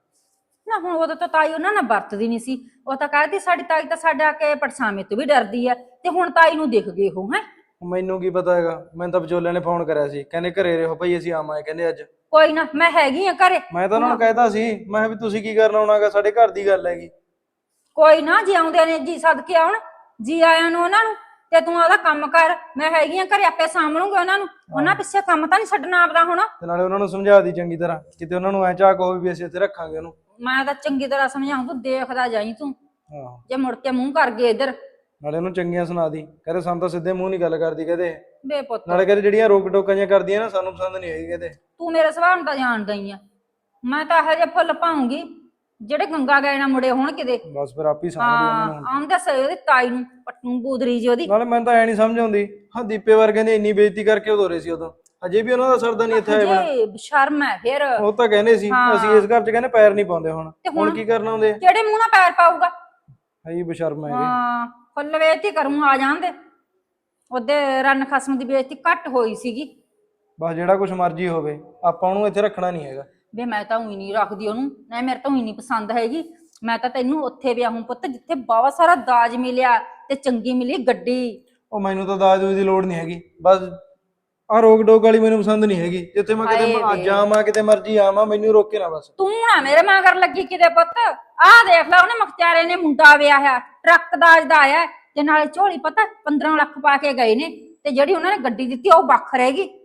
ਨਾ ਹੁਣ ਉਦੋਂ ਤਾਂ ਤਾਈ ਉਹਨਾਂ ਨਾਲ ਵਰਤਦੀ ਨਹੀਂ ਸੀ। ਉਹ ਤਾਂ ਕਹਿੰਦੀ ਸਾਡੀ ਤਾਈ ਤਾਂ ਸਾਡੇ ਆ ਕੇ ਪਰਛਾਵੇਂ ਤੋਂ ਵੀ ਡਰਦੀ ਆ ਤੇ ਹੁਣ ਤਾਈ ਨੂੰ ਦਿਖ ਗਏ ਉਹ ਹੈ? ਉਹ ਮੈਨੂੰ ਕੀ ਪਤਾ ਹੈਗਾ? ਮੈਨੂੰ ਤਾਂ ਵਿਚੋਲਿਆਂ ਨੇ ਫੋਨ ਕਰਿਆ ਸੀ। ਕਹਿੰਦੇ ਘਰੇ ਰਹੋ ਭਾਈ ਅਸੀਂ ਆਵਾਂਗੇ ਕਹਿੰਦੇ ਅੱਜ। ਕੋਈ ਨਾ ਮੈਂ ਹੈਗੀ ਆ ਘਰੇ। ਮੈਂ ਤਾਂ ਉਹਨਾਂ ਨੂੰ ਕਹਿਤਾ ਸੀ ਮੈਂ ਕਿਹਾ ਵੀ ਤੁਸੀਂ ਕੀ ਕਰਨ ਆਉਣਾਗਾ ਸਾਡੇ ਘਰ ਦੀ ਗੱਲ ਹੈਗੀ। ਕੋਈ ਨਾ ਜੇ ਆਉਂਦੇ ਨੇ ਜੀ ਸਦਕੇ ਆਉਣ ਜੀ ਆਇਆਂ ਨੂੰ ਉਹਨਾਂ ਨੂੰ ਤੇ ਤੂੰ ਉਹਦਾ ਕੰਮ ਕਰ। ਮੈਂ ਹੈਗੀ ਆ ਘਰੇ ਆਪੇ ਸਾਂਭਲੂੰਗੀ ਉਹਨਾਂ ਨੂੰ। ਉਹਨਾਂ ਪਿੱਛੇ ਕੰਮ ਤਾਂ ਨਹੀਂ ਛੱਡਣਾ ਆਪਦਾ ਹੁਣ। ਤੇ ਨਾਲੇ ਉਹਨਾਂ ਨੂੰ ਸਮਝਾ ਦੀ ਚੰਗੀ ਤਰ੍ਹਾਂ। ਕਿਤੇ ਉਹਨਾਂ ਨੂੰ ਐ ਝਾਕ ਹੋਵੇ ਵੀ ਅਸੀਂ ਇੱਥੇ ਰੱਖਾਂਗੇ ਉਹਨੂੰ। ਮੈਂ ਤਾਂ ਚੰਗੀ ਤਰ੍ਹਾਂ ਸਮਝਾਉਂ ਤੂੰ ਦੇਖਦਾ ਜਾਈ ਤੂੰ। ਆਹੋ। ਜੇ ਮੁੜ ਕੇ ਮੂੰਹ ਕਰ ਗਏ ਇੱਧਰ। ਨਾਲੇ ਉਹਨੂੰ ਚੰਗੀਆਂ ਸੁਣਾ ਦੀ। ਕਹਿੰਦੇ ਸਾਨੂੰ ਤਾਂ ਸਿੱਧੇ ਮੂੰਹ ਨਹੀਂ ਗੱਲ ਕਰਦੀ ਕਹਿੰਦੇ। ਬੇ ਪੁੱਤ। ਨਾਲੇ ਕਹਿੰਦੇ ਜਿਹੜੀਆਂ ਰੋਕ ਟੋਕਾਂ ਜਿਹੀਆਂ ਕਰਦੀਆਂ ਨਾ ਸਾਨੂੰ ਪਸੰਦ ਨਹੀਂ ਹੈਗੀ ਕਹਿੰਦੇ। ਤੂੰ ਮੇਰੇ ਸੁਭਾਅ ਨੂੰ ਤਾਂ ਜਾਣਦਾ ਹੀ ਆ। ਮੈਂ ਤਾਂ ਇਹੋ ਜਿਹੇ ਫੁੱਲ ਪਾਉਂਗੀ ਜਿਹੜੇ ਗੰਗਾ ਗਏ ਨਾ ਮੁੜੇ ਹੋਣ ਕਿਤੇ। ਬਸ ਫਿਰ ਆਪੀ ਸਾਂਭਦੀ ਉਹਨਾਂ ਨੂੰ। ਹਾਂ ਆਉਂਦਾ ਸਹੀ ਉਹਦੀ ਤਾਈ ਨੂੰ ਪੱਟੂ ਗੂਦਰੀ ਜੀ ਉਹਦੀ। ਨਾਲੇ ਮੈਨੂੰ ਤਾਂ ਐ ਨਹੀਂ ਸਮਝ ਆਉਂਦੀ। ਹਾਂ ਦੀਪੇ ਵਰਗੇ ਨੇ ਇੰਨੀ ਬੇਇੱਜ਼ਤੀ ਕਰਕੇ ਉਦੋਂ ਰਹੇ ਸੀ ਉਦੋਂ। ਅਜੇ ਵੀ ਉਹਨਾਂ ਦਾ ਸਰਦਾ ਨਹੀਂ ਇੱਥੇ ਆਇਆ ਜੇ ਸ਼ਰਮ ਹੈ ਫਿਰ। ਉਹ ਤਾਂ ਕਹਿੰਦੇ ਸੀ ਹਾਂ। ਅਸੀਂ ਇਸ ਘਰ 'ਚ ਕਹਿੰਦੇ ਪੈਰ ਨਹੀਂ ਪਾਉਂਦੇ ਹੁਣ। ਤੇ ਹੁਣ ਹੁਣ? ਕੀ ਕਰਨਾ ਹੁੰਦੇ ਕਿਹੜੇ ਮੂੰਹ ਨਾਲ ਪੈਰ ਪਾਊਗਾ। ਹਈ ਬਸ਼ਰਮ ਹੈਗੇ ਹਾਂ ਫੁੱਲ ਵੇਚਤੀ ਕਰੂੰ ਆ ਜਾਂਦੇ ਉਹਦੇ ਰਨ ਖਸਮ ਦੀ ਬੇਇੱਜ਼ਤੀ ਘੱਟ ਹੋਈ ਸੀਗੀ। ਬਸ ਜਿਹੜਾ ਕੁਝ ਮਰਜ਼ੀ ਹੋਵੇ ਆਪਾਂ ਉਹਨੂੰ ਇੱਥੇ ਰੱਖਣਾ ਨਹੀਂ ਹੈਗਾ। ਵੇ ਮੈਂ ਤਾਂ ਉਹੀ ਨਹੀਂ ਰੱਖਦੀ ਉਹਨੂੰ। ਨਾ ਮੇਰੇ ਤਾਂ ਉਹੀ ਨਹੀਂ ਪਸੰਦ ਹੈਗੀ। ਮੈਂ ਤਾਂ ਤੈਨੂੰ ਉੱਥੇ ਵਿਆਹੂੰ ਪੁੱਤ ਜਿੱਥੇ ਬਾਵਾ ਸਾਰਾ ਦਾਜ ਮਿਲਿਆ ਤੇ ਚੰਗੀ ਮਿਲੀ ਗੱਡੀ। ਉਹ ਮੈਨੂੰ ਤਾਂ ਦਾਜ ਦੂਜ ਦੀ ਲੋੜ ਨਹੀਂ ਹੈਗੀ। ਬਸ ਆ ਰੋਕ ਡੋਕ ਵਾਲੀ ਮੈਨੂੰ ਪਸੰਦ ਨਹੀਂ ਹੈਗੀ। ਜਿੱਥੇ ਮੈਂ ਕਿਤੇ ਹਾਏ ਮ- ਵੇ। ਜਾਵਾਂ ਕਿਤੇ ਮਰਜ਼ੀ ਆਵਾਂ ਮੈਨੂੰ ਰੋਕੇ ਨਾ ਬਸ। ਤੂੰ ਨਾ ਮੇਰੇ ਮਗਰ ਲੱਗੀ ਕਿਤੇ ਪੁੱਤ। ਆਹ ਦੇਖ ਲੈ ਉਹਨੇ ਮੁਖਤਿਆਰੇ ਨੇ ਮੁੰਡਾ ਵਿਆਹਿਆ ਟਰੱਕ ਦਾਜ ਦਾ ਆਇਆ। ਤੇ ਨਾਲੇ ਝੋਲੀ ਪਤਾ 15 ਲੱਖ ਪਾ ਕੇ ਗਏ ਨੇ। ਤੇ ਜਿਹੜੀ ਉਹਨਾਂ ਨੇ ਗੱਡੀ ਦਿੱਤੀ ਉਹ ਵੱਖ ਰਹੇਗੀ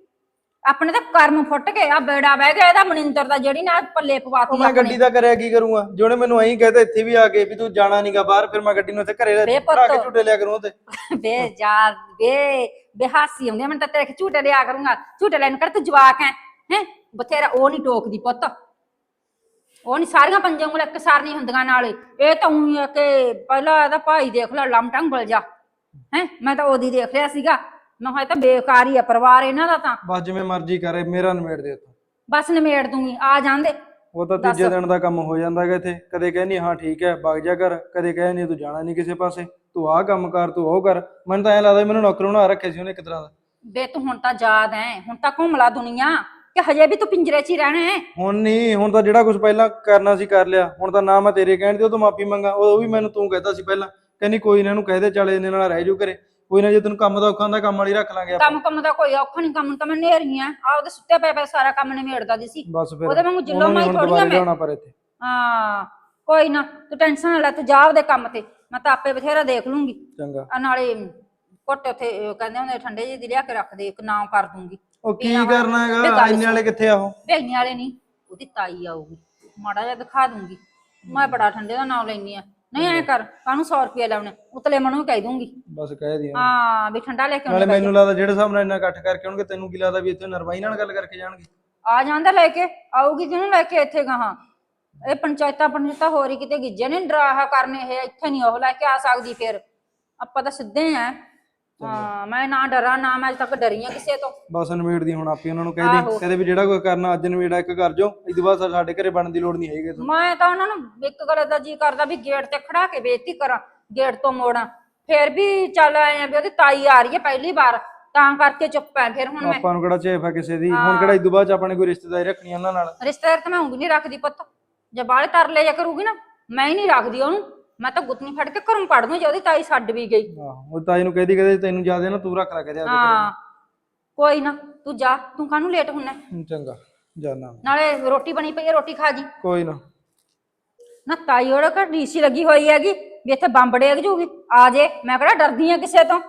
ਆਪਣੇ ਤਾਂ ਕਰਮ ਫੁੱਟ ਕੇ ਆ ਬੇੜਾ ਬਹਿ ਗਿਆ ਇਹਦਾ ਮਨਿੰਦਰ ਦਾ ਜਿਹੜੀ ਨਾ ਪੱਲੇ ਪਵਾਤੀ ਮੈਂ ਗੱਡੀ ਦਾ ਕਰਿਆ ਕੀ ਕਰੂੰਗਾ? ਜਿਹਨੇ ਮੈਨੂੰ ਐਂ ਕਹਤਾ ਇੱਥੇ ਵੀ ਆ ਕੇ ਵੀ ਤੂੰ ਜਾਣਾ ਨਹੀਂਗਾ ਬਾਹਰ ਫਿਰ ਮੈਂ ਗੱਡੀ ਨੂੰ ਇੱਥੇ ਘਰੇ ਲੈ। ਭਰਾ ਕੇ ਝੂਟੇ ਲਿਆ ਕਰੂੰ ਤੇ ਵੇ ਜਾ ਵੇ ਬੇਹਾਸੀ ਹੁੰਦੀ ਮੈਨੂੰ ਤਾਂ ਤੇਰੇ ਝੂਟੇ ਲਿਆ ਕਰੂੰਗਾ। ਝੂਟੇ ਲੈਣ ਕਰ ਤੂੰ ਜਵਾਕ ਹੈ ਹੈ? ਬਥੇਰਾ ਉਹ ਨਹੀਂ ਟੋਕਦੀ ਪੁੱਤ। ਉਹ ਨਹੀਂ ਸਾਰੀਆਂ ਪੰਜ ਉਂਗਲਾਂ ਇੱਕ ਸਾਰ ਨਹੀਂ ਹੁੰਦੀਆਂ ਨਾਲੇ ਇਹ ਤਾਂ ਕਿ ਪਹਿਲਾਂ ਇਹਦਾ ਭਾਈ ਦੇਖ ਲੈ ਲਮਟੰਗਲ ਜਾ ਹੈ? ਮੈਂ ਤਾਂ ਉਹਦੀ ਦੇਖ ਲਿਆ ਸੀਗਾ। ਕਿਹਾ ਇਹ ਤਾਂ ਬੇਕਾਰ ਹੀ ਆ ਪਰਿਵਾਰ ਇਹਨਾਂ ਦਾ ਤਾਂ। ਬਸ ਜਿਵੇਂ ਮਰਜ਼ੀ ਕਰੇ ਮੇਰਾ ਨਿਮੇੜ ਦੇ ਤੂੰ। ਬਸ ਨਿਮੇੜ ਦੂੰਗੀ ਆ ਜਾਂਦੇ। ਉਹ ਤਾਂ ਦੱਸ। ਤੀਜੇ ਦਿਨ ਦਾ ਕੰਮ ਹੋ ਜਾਂਦਾ ਹੈਗਾ ਇੱਥੇ। ਕਦੇ ਕਹਿੰਦੀ ਹਾਂ ਠੀਕ ਹੈ ਵਗ ਜਾ ਕਰ ਕਦੇ ਕਹਿੰਦੀ ਤੂੰ ਜਾਣਾ ਨਹੀਂ ਕਿਸੇ ਪਾਸੇ। ਤੂੰ ਆਹ ਕੰਮ ਕਰ ਤੂੰ ਉਹ ਕਰ। ਮੈਨੂੰ ਤਾਂ ਐਂ ਲੱਗਦਾ ਵੀ ਮੈਨੂੰ ਨੌਕਰ ਬਣਾ ਰੱਖਿਆ ਸੀ ਉਹਨੇ ਇੱਕ ਤਰ੍ਹਾਂ ਦਾ। ਵੇ ਤੂੰ ਹੁਣ ਤਾਂ ਯਾਦ ਹੈ ਹੁਣ ਤਾਂ ਘੁੰਮਲਾ ਦੁਨੀਆ। ਕਿ ਹਜੇ ਵੀ ਤੂੰ ਪਿੰਜਰੇ 'ਚ ਹੀ ਰਹਿਣਾ ਹੈ ਹੁਣ ਨਹੀਂ ਹੁਣ ਤਾਂ ਜਿਹੜਾ ਕੁਝ ਪਹਿਲਾਂ ਕਰਨਾ ਸੀ ਕਰ ਲਿਆ। ਹੁਣ ਤਾਂ ਨਾ ਮੈਂ ਤੇਰੇ ਕਹਿਣ ਦੀ ਉਹ ਤੋਂ ਮਾਫੀ ਮੰਗਾ। ਉਹ ਵੀ ਮੈਨੂੰ ਤੂੰ ਕਹਿਤਾ ਸੀ ਪਹਿਲਾਂ। ਕਹਿੰਦੀ ਕੋਈ ਨਾ ਇਹਨੂੰ ਕਹਿ ਦੇ ਚੱਲ ਇਹਨੇ ਨਾਲ ਰਹਿ ਜੂ ਘਰੇ। ਕੋਈ ਨਾ ਜੇ ਤੈਨੂੰ ਕੰਮ ਦਾ ਔਖਾ ਹੁੰਦਾ ਕੰਮ ਵਾਲੀ ਰੱਖ ਲਾਂਗੇ ਆਪਾਂ। ਕੰਮ ਕੰਮ ਦਾ ਕੋਈ ਔਖਾ ਨਹੀਂ ਕੰਮ ਤਾਂ ਮੈਂ ਨੇਰੀ ਆ ਆ ਉਹਦੇ ਸੁੱਤੇ ਪਏ ਪਏ ਸਾਰਾ ਕੰਮ ਨਿਮੇੜਦਾ ਦੀ ਸੀ। ਬਸ ਫਿਰ ਉਹਦੇ ਵਾਂਗੂ ਜਿੱਲੋ ਮਾਈ ਹੁਣ ਥੋੜ੍ਹੀ ਆ ਦੁਬਾਰਾ ਮੈਂ। ਲਿਆਉਣਾ ਪਰ ਇੱਥੇ। ਹਾਂ ਕੋਈ ਨਾ ਤੂੰ ਟੈਨਸ਼ਨ ਨਾ ਲੈ ਤੂੰ ਜਾ ਉਹਦੇ ਕੰਮ ਤੇ। ਮੈਂ ਤਾਂ ਆਪੇ ਬਥੇਰਾ ਦੇਖ ਲੂੰਗੀ। ਚੰਗਾ। ਆ ਨਾਲੇ ਘੁੱਟ ਉੱਥੇ ਕਹਿੰਦੇ ਹੁੰਦੇ ਠੰਡੇ ਜਿਹੇ ਦੀ ਲਿਆ ਕੇ ਰੱਖ ਦੇ ਇੱਕ ਨਾਮ ਕਰ ਦੂੰਗੀ। ਉਹ ਕੀ। ਕਰਨਾ ਹੈਗਾ? ਇੰਨੇ ਵਾਲੇ ਕਿੱਥੇ ਆ ਉਹ? ਵਾਲੇ ਨਹੀਂ ਉਹਦੀ ਤਾਈ ਆਊਗੀ। ਮਾੜਾ ਜਿਹਾ ਦਿਖਾ ਦੂੰਗੀ। ਮੈਂ ਬੜਾ ਠੰਡੇ ਦਾ ਨਾਮ ਲੈਣੀ ਆ। ਨਹੀਂ ਐ ਕਰ ਕਾਹਨੂੰ 100 ਰੁਪਏ ਲਾਉਣੇ? ਉਤਲੇ ਮਨੂੰ ਕਹਿ ਦੂੰਗੀ। ਬਸ ਕਹਿ ਦਿਆਂ ਹਾਂ ਵੀ ਠੰਡਾ ਲੈ ਕੇ ਨਾਲੇ ਆਉਣੇ ਮੈਨੂੰ ਲੱਗਦਾ ਜਿਹੜੇ ਹਿਸਾਬ ਨਾਲ ਇੰਨਾ ਇਕੱਠ ਕਰਕੇ ਆਉਣਗੇ ਤੈਨੂੰ ਕੀ ਲੱਗਦਾ ਵੀ ਇੱਥੇ ਨਰਵਾਈ ਨਾਲ ਗੱਲ ਕਰਕੇ ਜਾਣਗੇ? ਆ ਜਾਂਦਾ ਲੈ ਕੇ ਆਊਗੀ ਜਿਹਨੂੰ ਲੈ ਕੇ ਇੱਥੇ ਗਾਹਾਂ? ਇਹ ਪੰਚਾਇਤਾਂ ਪੰਚਾਇਤਾਂ ਹੋਰ ਹੀ ਕਿਤੇ ਗਿੱਜੇ ਨੇ ਡਰਾਹਾ ਕਰਨੇ ਇਹ ਇੱਥੇ ਨਹੀਂ ਉਹ ਲੈ ਕੇ ਆ ਸਕਦੀ ਫਿਰ। ਆਪਾਂ ਤਾਂ ਸਿੱਧੇ ਆ। ਹਾਂ ਮੈਂ ਨਾ ਡਰਾਂ ਨਾ ਮੈਂ ਅਜੇ ਤੱਕ ਡਰੀ ਆ ਕਿਸੇ ਤੋਂ। ਬਸ ਨਵੇੜ ਦੀ ਹੁਣ ਆਪੇ ਉਹਨਾਂ ਨੂੰ ਕਹਿ ਆਹੋ। ਦੇ ਕਹਦੇ ਵੀ ਜਿਹੜਾ ਕੋਈ ਕਰਨਾ ਅੱਜ ਨਵੇੜਾ ਇੱਕ ਕਰ ਜੋ ਇਸ ਤੋਂ ਬਾਅਦ ਸਾਡੇ ਘਰੇ ਬਣਨ ਦੀ ਲੋੜ ਨਹੀਂ ਹੈਗੀ ਤੁਹਾਨੂੰ ਮੈਂ ਤਾਂ ਉਹਨਾਂ ਨੂੰ ਇੱਕ ਗੱਲ ਦਾ ਜੀ ਕਰਦਾ ਵੀ ਗੇਟ ਤੇ ਖੜਾ ਕੇ ਬੇਇੱਜ਼ਤੀ ਕਰਾਂ ਗੇਟ ਤੋਂ ਮੋੜਾਂ। ਫਿਰ ਵੀ ਚੱਲ ਆਏ ਆ ਵੀ ਉਹਦੀ ਤਾਈ ਆ ਰਹੀ ਹੈ ਪਹਿਲੀ ਵਾਰ ਤਾਂ ਕਰਕੇ ਚੁੱਪ ਐ ਫਿਰ ਹੁਣ ਮੈਂ ਆਪਾਂ ਨੂੰ ਕਿਹੜਾ ਹੈ ਕਿਸੇ ਦੀ? ਹੁਣ। ਕਿਹੜਾ ਇਸ ਤੋਂ ਬਾਅਦ ਚ ਆਪਾਂ ਨੇ ਕੋਈ ਰਿਸ਼ਤੇਦਾਰੀ ਰੱਖਣੀ ਉਹਨਾਂ ਨਾਲ? ਰਿਸ਼ਤੇਦਾਰ ਤੇ ਮੈਂ ਉਂਗਲੀ ਨਹੀਂ ਰੱਖਦੀ ਪੁੱਤ। ਜੇ ਬਾਹਲੇ ਤਰ ਲਿਆ ਕਰੂਗੀ ਨਾ ਮੈਂ ਹੀ ਨਹੀਂ ਰੱਖਦੀ ਉਹਨੂੰ। ਮੈਂ ਤਾਂ ਗੁੱਤਨੀ ਫੜ ਕੇ ਘਰੋਂ ਕੱਢ ਦੂੰ ਜੇ ਉਹਦੀ ਤਾਈ ਛੱਡ ਵੀ ਗਈ। ਆਹੋ ਉਹ ਤਾਈ ਨੂੰ ਕਹਦੀ ਕਹਦੇ ਤੈਨੂੰ ਜ਼ਿਆਦਾ ਨਾ ਤੂੰ ਰੱਖ ਲੈ ਕਹਦੇ ਹਾਂ ਕੋਈ ਨਾ ਤੂੰ ਜਾ ਤੂੰ ਕਾਹਨੂੰ ਲੇਟ ਹੁੰਨਾ? ਚੰਗਾ ਜਾਨਾ। ਨਾਲੇ ਰੋਟੀ ਬਣੀ ਪਈ ਹੈ ਰੋਟੀ ਖਾ ਜੀ। ਕੋਈ ਨਾ। ਨਾ ਤਾਈ ਉਹਦੇ ਘਰ ਡੀਸੀ ਲੱਗੀ ਹੋਈ ਹੈਗੀ ਵੀ ਇੱਥੇ ਬੰਬ ਡੇਗ ਜੂਗੀ। ਆ ਜੇ ਮੈਂ ਕਿਹੜਾ ਡਰਦੀ ਆ ਕਿਸੇ ਤੋਂ।